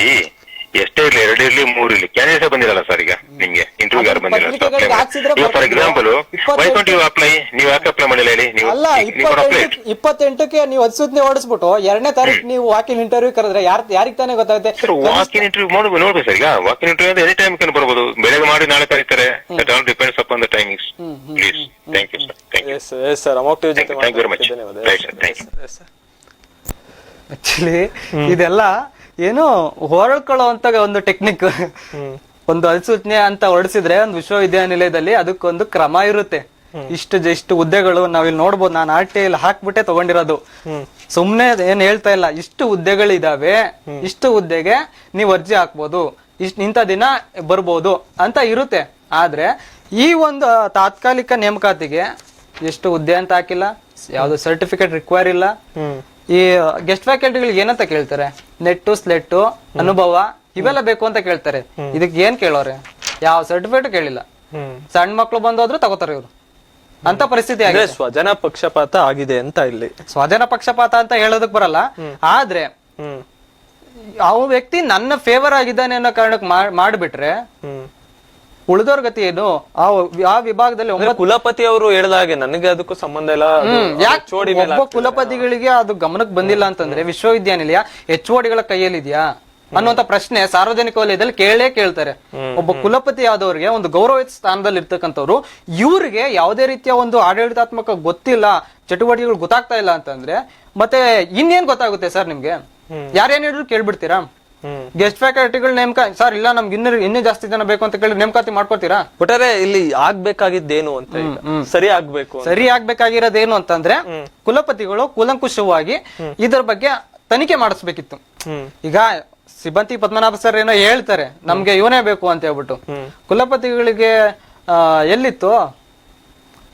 ಎಷ್ಟೇ ಇರ್ಲಿ ಎರಡು ಇರ್ಲಿ ಮೂರು ಇರ್ಲಿ ಕ್ಯಾಂಡಿಡೇಟ್ ಬಂದಿರಲ್ಲ ಸರ್ ಈಗ ನಿಮ್ಗೆ ಇಂಟರ್ವ್ಯೂ ಯಾರು ಬಂದಿರಲ್ಲ ಈಗ for. Example why don't you apply ನೀವು ಯಾಕೆ ಅಪ್ಲೈ ಮಾಡಿಲ್ಲ ಹೇಳಿ? ನೀವು ಅಲ್ಲ ಇಪ್ಪತ್ತೆಂಟಕ್ಕೆ ನೀವು ಅಧಿಸೂಚನೆ ಓಡಿಸ್ಬಿಟ್ಟು ಎರಡನೇ ತಾರೀಕು ನೀವು ವಾಕಿನ್ ಇಂಟರ್ವ್ಯೂ ಕರೆದ್ರೆ ಯಾರ ಯಾರಿಗ್ ತಾನೇ ಗೊತ್ತಾಗುತ್ತೆ? ಸರ್ ವಾಕಿನ್ ಇಂಟರ್ವ್ಯೂ ಮಾಡ್ಬೋದು ನೋಡ್ಬೇಕು ಸರ್ ಈಗ. ವಾಕಿನ್ ಇಂಟರ್ವ್ಯೂ ಅಂದ್ರೆ ಎನಿ ಟೈಮ್ ಕನ್ ಬರ್ಬೋದು. ಬೆಳಗ್ಗೆ ಮಾಡಿ ನಾಳೆ ಕರೀತಾರೆ. That all depends upon the timings please thank you sir thank you yes yes sir ಅಮೋಕ್ ಟಿವಿ ಜೊತೆ thank you very much. Actually ಇದೆಲ್ಲ ಏನು ಅಂತ ಒಂದು ಟೆಕ್ನಿಕ್. ಒಂದು ಅಧಿಸೂಚನೆ ಅಂತ ಹೊರಡಿಸಿದ್ರೆ ಒಂದು ವಿಶ್ವವಿದ್ಯಾನಿಲಯದಲ್ಲಿ ಅದಕ್ಕೊಂದು ಕ್ರಮ ಇರುತ್ತೆ. ಇಷ್ಟು ಇಷ್ಟು ಹುದ್ದೆಗಳು ನಾವಿಲ್ಲಿ ನೋಡ್ಬೋದು. ನಾನು ಆರ್ ಟಿ ಐಲಿ ಹಾಕ್ಬಿಟ್ಟೆ ತಗೊಂಡಿರೋದು. ಸುಮ್ನೆ ಏನ್ ಹೇಳ್ತಾ ಇಲ್ಲ. ಇಷ್ಟು ಹುದ್ದೆಗಳಿದಾವೆ. ಇಷ್ಟು ಹುದ್ದೆಗೆ ನೀವು ಅರ್ಜಿ ಹಾಕ್ಬೋದು. ಇಷ್ಟ ಇಂಥ ದಿನ ಬರ್ಬೋದು ಅಂತ ಇರುತ್ತೆ. ಆದ್ರೆ ಈ ಒಂದು ತಾತ್ಕಾಲಿಕ ನೇಮಕಾತಿಗೆ ಎಷ್ಟು ಹುದ್ದೆ ಅಂತ ಹಾಕಿಲ್ಲ. ಯಾವ್ದು ಸರ್ಟಿಫಿಕೇಟ್ ರಿಕ್ವೈರ್ ಇಲ್ಲ. ಈ ಗೆಸ್ಟ್ ಫ್ಯಾಕಲ್ಟಿಗಳಿಗೆ ಏನಂತ ಕೇಳ್ತಾರೆ? ನೆಟ್ಟು ಸ್ಲೆಟ್ಟು ಅನುಭವ ಇವೆಲ್ಲ ಬೇಕು ಅಂತ ಕೇಳ್ತಾರೆ. ಇದಕ್ಕೆ ಏನ್ ಕೇಳೋರೆ? ಯಾವ ಸರ್ಟಿಫಿಕೇಟ್ ಕೇಳಿಲ್ಲ. ಸಣ್ಣ ಮಕ್ಳು ಬಂದೋದ್ರು ತಗೋತಾರೆ ಇವರು. ಅಂತ ಪರಿಸ್ಥಿತಿ ಆಗಿದೆ. ಸ್ವಜನ ಪಕ್ಷಪಾತ ಆಗಿದೆ ಅಂತ ಇಲ್ಲಿ. ಸ್ವಜನ ಪಕ್ಷಪಾತ ಅಂತ ಹೇಳೋದಕ್ ಬರಲ್ಲ. ಆದ್ರೆ ಆ ವ್ಯಕ್ತಿ ನನ್ನ ಫೇವರ್ ಆಗಿದ್ದಾನೆ ಅನ್ನೋ ಕಾರಣಕ್ಕೆ ಮಾಡ್- ಮಾಡ್ಬಿಟ್ರೆ ಉಳಿದವ್ರ ಗತಿ ಏನು? ಆ ಆ ವಿಭಾಗದಲ್ಲಿ ಒಂಬತ್ತು ಕುಲಪತಿ ಅವರು ಹೇಳಿದ ಹಾಗೆ ನನಗೆ ಅದಕ್ಕೂ ಸಂಬಂಧ ಇಲ್ಲ ಯಾಕೆ ಒಬ್ಬ ಕುಲಪತಿಗಳಿಗೆ ಅದು ಗಮನಕ್ಕೆ ಬಂದಿಲ್ಲ ಅಂತಂದ್ರೆ ವಿಶ್ವವಿದ್ಯಾನಿಲಯ ಎಚ್ ಕೈಯಲ್ಲಿ ಕೈಯಲ್ಲಿದ್ಯಾ? ಅನ್ನುವಂತ ಪ್ರಶ್ನೆ ಸಾರ್ವಜನಿಕ ವಲಯದಲ್ಲಿ ಕೇಳೇ ಕೇಳ್ತಾರೆ. ಒಬ್ಬ ಕುಲಪತಿ ಆದವರಿಗೆ ಒಂದು ಗೌರವಿತ ಸ್ಥಾನದಲ್ಲಿ ಇರ್ತಕ್ಕಂಥವ್ರು ಇವ್ರಿಗೆ ಯಾವುದೇ ರೀತಿಯ ಒಂದು ಆಡಳಿತಾತ್ಮಕ ಗೊತ್ತಿಲ್ಲ ಚಟುವಟಿಕೆಗಳು ಗೊತ್ತಾಗ್ತಾ ಇಲ್ಲ ಅಂತಂದ್ರೆ ಮತ್ತೆ ಇನ್ನೇನ್ ಗೊತ್ತಾಗುತ್ತೆ ಸರ್ ನಿಮ್ಗೆ? ಯಾರೇನ್ ಹೇಳಿದ್ರು ಕೇಳ್ಬಿಡ್ತೀರಾ? ಗೆಸ್ಟ್ ಫ್ಯಾಕಲ್ಟಿಗಳು ನೇಮಕ ಸರ್ ಇಲ್ಲ ನಮ್ಗೆ ಇನ್ನೂ ಇನ್ನೂ ಜಾಸ್ತಿ ಜನ ಬೇಕು ಅಂತ ಕೇಳಿ ನೇಮಕಾತಿ ಮಾಡ್ಕೊತೀರಾ ಒಟ್ಟಾರೆ ಇಲ್ಲಿ ಆಗ್ಬೇಕಾಗಿದ್ದೇನು ಅಂತ ಈಗ. ಸರಿ ಆಗ್ಬೇಕು ಅಂತ. ಸರಿ ಆಗ್ಬೇಕಾಗಿರೋದೇನು ಅಂತಂದ್ರೆ ಕುಲಪತಿಗಳು ಕೂಲಂಕುಷವಾಗಿ ಇದರ ಬಗ್ಗೆ ತನಿಖೆ ಮಾಡಿಸ್ಬೇಕಿತ್ತು. ಹ್ಮ್. ಈಗ ಸಿಬ್ಬಂದಿ ಪದ್ಮನಾಭ ಸರ್ ಏನೋ ಹೇಳ್ತಾರೆ ನಮ್ಗೆ ಇವನೇ ಬೇಕು ಅಂತ ಹೇಳ್ಬಿಟ್ಟು. ಕುಲಪತಿಗಳಿಗೆ ಆ, ಎಲ್ಲಿತ್ತು?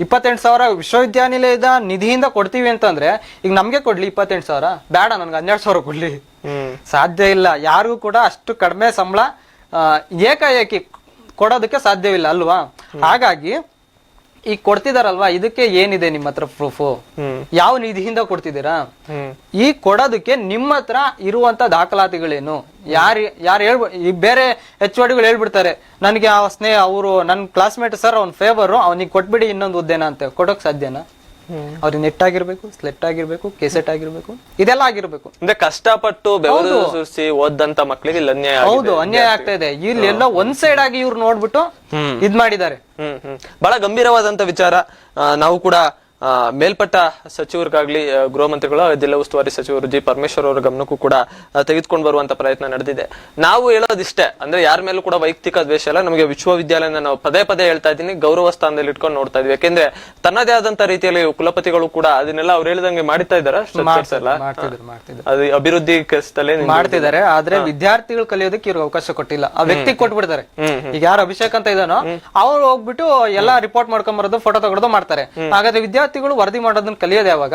ಇಪ್ಪತ್ತೆಂಟು ಸಾವಿರ ವಿಶ್ವವಿದ್ಯಾನಿಲಯದ ನಿಧಿಯಿಂದ ಕೊಡ್ತೀವಿ ಅಂತಂದ್ರೆ ಈಗ ನಮ್ಗೆ ಕೊಡ್ಲಿ ಇಪ್ಪತ್ತೆಂಟು ಸಾವಿರ? ಬೇಡ ನನ್ಗೆ ಹನ್ನೆರಡು ಸಾವಿರ ಕೊಡ್ಲಿ. ಸಾಧ್ಯ ಇಲ್ಲ. ಯಾರಿಗೂ ಕೂಡ ಅಷ್ಟು ಕಡಿಮೆ ಸಂಬಳ ಏಕಾಏಕಿ ಕೊಡೋದಕ್ಕೆ ಸಾಧ್ಯವಿಲ್ಲ, ಅಲ್ವಾ? ಹಾಗಾಗಿ ಈಗ ಕೊಡ್ತಿದಾರಲ್ವಾ? ಇದಕ್ಕೆ ಏನಿದೆ ನಿಮ್ಮ ಹತ್ರ ಪ್ರೂಫು ಯಾವ ನಿಧಿಯಿಂದ ಕೊಡ್ತಿದ್ದೀರಾ? ಈ ಕೊಡೋದಕ್ಕೆ ನಿಮ್ಮ ಹತ್ರ ಇರುವಂತ ದಾಖಲಾತಿಗಳೇನು? ಯಾರು ಯಾರು ಹೇಳ್ಬ, ಈ ಬೇರೆ ಎಚ್ ಓಡಿಗಳು ಹೇಳ್ಬಿಡ್ತಾರೆ, ನನಗೆ ಆ ಸ್ನೇಹ, ಅವರು ನನ್ನ ಕ್ಲಾಸ್ಮೇಟ್ ಸರ್ ಅವ್ನ ಫೇವರ್ ಅವನಿಗೆ ಕೊಟ್ಬಿಡಿ ಇನ್ನೊಂದು ಉದ್ದೇನ ಅಂತ. ಕೊಡೋಕ್ ಸಾಧ್ಯನಾ? ಅವ್ರಿಗೆ ನೆಟ್ ಆಗಿರ್ಬೇಕು ಸ್ಲೆಟ್ ಆಗಿರ್ಬೇಕು ಕೆಸೆಟ್ ಆಗಿರ್ಬೇಕು ಇದೆಲ್ಲ ಆಗಿರ್ಬೇಕು. ಅಂದ್ರೆ ಕಷ್ಟಪಟ್ಟು ಬೆವರು ಸುರಿಸಿ ಓದಂತ ಮಕ್ಕಳಿಗೆ ಇಲ್ಲಿ ಅನ್ಯಾಯ ಆಗಿದೆ. ಹೌದು ಅನ್ಯಾಯ ಆಗ್ತಾ ಇದೆ. ಇಲ್ಲಿ ಎಲ್ಲ ಒಂದ್ ಸೈಡ್ ಆಗಿ ಇವ್ರು ನೋಡ್ಬಿಟ್ಟು ಇದ್ ಮಾಡಿದ್ದಾರೆ. ಹ್ಮ್ ಹ್ಮ್. ಬಹಳ ಗಂಭೀರವಾದಂತ ವಿಚಾರ. ಆ, ನಾವು ಕೂಡ ಮೇಲ್ಪಟ್ಟ ಸಚಿವರಿಗಾಗ್ಲಿ ಗೃಹ ಮಂತ್ರಿಗಳು ಜಿಲ್ಲಾ ಉಸ್ತುವಾರಿ ಸಚಿವರು ಜಿ ಪರಮೇಶ್ವರ್ ಅವರ ಗಮನಕ್ಕೂ ಕೂಡ ತೆಗೆದುಕೊಂಡು ಬರುವಂತ ಪ್ರಯತ್ನ ನಡೆದಿದೆ. ನಾವು ಹೇಳೋದಿಷ್ಟೇ ಅಂದ್ರೆ ಯಾರ ಮೇಲೂ ಕೂಡ ವೈಯಕ್ತಿಕ ದ್ವೇಷ ಇಲ್ಲ. ನಮಗೆ ವಿಶ್ವವಿದ್ಯಾಲಯನ ನಾವು ಪದೇ ಪದೇ ಹೇಳ್ತಾ ಇದ್ದೀನಿ ಗೌರವ ಸ್ಥಾನದಲ್ಲಿ ಇಟ್ಕೊಂಡು ನೋಡ್ತಾ ಇದ್ವಿ ಯಾಕೆಂದ್ರೆ ತನ್ನದೇ ಆದಂತ ರೀತಿಯಲ್ಲಿ ಕುಲಪತಿಗಳು ಕೂಡ ಅದನ್ನೆಲ್ಲ ಅವ್ರು ಹೇಳಿದಂಗೆ ಮಾಡ್ತಾ ಇದ್ದಾರೆ? ಅದು ಅಭಿವೃದ್ಧಿ ಕೆಲಸದಲ್ಲಿ ಮಾಡ್ತಿದ್ದಾರೆ ಆದ್ರೆ ವಿದ್ಯಾರ್ಥಿಗಳು ಕಲಿಯೋದಕ್ಕೆ ಇವ್ರಿಗೆ ಅವಕಾಶ ಕೊಟ್ಟಿಲ್ಲ. ಆ ವ್ಯಕ್ತಿ ಕೊಟ್ಬಿಡ್ತಾರೆ. ಈಗ ಯಾರು ಅಭಿಷೇಕ್ ಅಂತ ಇದಾನೋ ಅವ್ರು ಹೋಗ್ಬಿಟ್ಟು ಎಲ್ಲಾ ರಿಪೋರ್ಟ್ ಮಾಡ್ಕೊಂಡ್ ಬರೋದು ಫೋಟೋ ತಗೊಳೋದು ಮಾಡ್ತಾರೆ. ಹಾಗಾದ್ರೆ ವಿದ್ಯಾರ್ಥಿಗಳು ವರದಿ ಮಾಡೋದನ್ನ ಕಲಿಯೋದು ಯಾವಾಗ?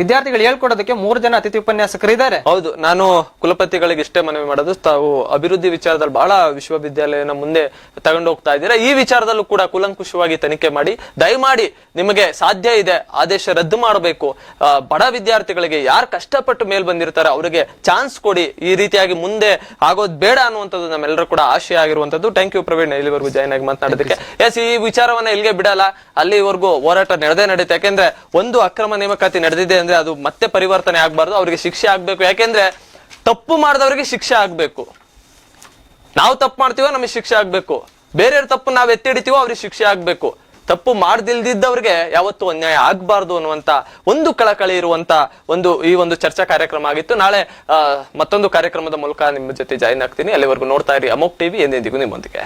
ವಿದ್ಯಾರ್ಥಿಗಳು ಹೇಳ್ಕೊಡೋದಕ್ಕೆ ಮೂರು ಜನ ಅತಿಥಿ ಉಪನ್ಯಾಸಕರು ಇದ್ದಾರೆ ಹೌದು ನಾನು ಕುಲಪತಿಗಳಿಗೆ ಇಷ್ಟೇ ಮನವಿ ಮಾಡೋದು. ತಾವು ಅಭಿವೃದ್ಧಿ ವಿಚಾರದಲ್ಲಿ ಬಹಳ ವಿಶ್ವವಿದ್ಯಾಲಯನ ಮುಂದೆ ತಗೊಂಡು ಹೋಗ್ತಾ ಇದ್ದೀರಾ? ಈ ವಿಚಾರದಲ್ಲೂ ಕೂಡ ಕುಲಂಕುಷವಾಗಿ ತನಿಖೆ ಮಾಡಿ ದಯಮಾಡಿ ನಿಮಗೆ ಸಾಧ್ಯ ಇದೆ ಆದೇಶ ರದ್ದು ಮಾಡಬೇಕು. ಬಡ ವಿದ್ಯಾರ್ಥಿಗಳಿಗೆ ಯಾರು ಕಷ್ಟಪಟ್ಟು ಮೇಲ್ ಬಂದಿರ್ತಾರೆ ಅವರಿಗೆ ಚಾನ್ಸ್ ಕೊಡಿ. ಈ ರೀತಿಯಾಗಿ ಮುಂದೆ ಆಗೋದು ಬೇಡ ಅನ್ನುವಂಥದ್ದು ನಮ್ಮೆಲ್ಲರೂ ಕೂಡ ಆಶಯ ಆಗಿರುವಂತದ್ದು ಥ್ಯಾಂಕ್ ಯು ಪ್ರವೀಣ್ ಇಲ್ಲಿವರೆಗೂ ಜಾಯ್ನ್ ಆಗಿ ಮಾತನಾಡೋದಕ್ಕೆ. ಎಸ್ ಈ ವಿಚಾರವನ್ನ ಇಲ್ಲಿಗೆ ಬಿಡಲ್ಲ. ಅಲ್ಲಿವರೆಗೂ ಹೋರಾಟ ನಡೆದೇ ನಡೀತೆ ಯಾಕೆಂದ್ರೆ ಒಂದು ಅಕ್ರಮ ನೇಮಕಾತಿ ನಡೆದಿದೆ ಅಂದ್ರೆ ಅದು ಮತ್ತೆ ಪರಿವರ್ತನೆ ಆಗ್ಬಾರ್ದು, ಅವರಿಗೆ ಶಿಕ್ಷೆ ಆಗ್ಬೇಕು. ಯಾಕೆಂದ್ರೆ ತಪ್ಪು ಮಾಡಿದವರಿಗೆ ಶಿಕ್ಷೆ ಆಗ್ಬೇಕು. ನಾವು ತಪ್ಪು ಮಾಡ್ತೀವೋ ನಮಗೆ ಶಿಕ್ಷೆ ಆಗ್ಬೇಕು. ಬೇರೆಯವ್ರ ತಪ್ಪು ನಾವ್ ಎತ್ತಿ ಹಿಡಿತೀವೋ ಅವ್ರಿಗೆ ಶಿಕ್ಷೆ ಆಗ್ಬೇಕು. ತಪ್ಪು ಮಾಡ್ದಿಲ್ದಿದ್ದವ್ರಿಗೆ ಯಾವತ್ತೂ ಅನ್ಯಾಯ ಆಗ್ಬಾರ್ದು ಅನ್ನುವಂತ ಒಂದು ಕಳಕಳಿ ಇರುವಂತ ಒಂದು ಈ ಒಂದು ಚರ್ಚಾ ಕಾರ್ಯಕ್ರಮ ಆಗಿತ್ತು. ನಾಳೆ ಮತ್ತೊಂದು ಕಾರ್ಯಕ್ರಮದ ಮೂಲಕ ನಿಮ್ಮ ಜೊತೆ ಜಾಯಿನ್ ಆಗ್ತೀನಿ. ಅಲ್ಲಿವರೆಗೂ ನೋಡ್ತಾ ಇರಿ. ಅಮೋಕ್ ಟಿವಿ ಎಂದೆಂದಿಗೂ ನಿಮ್ಮೊಂದಿಗೆ.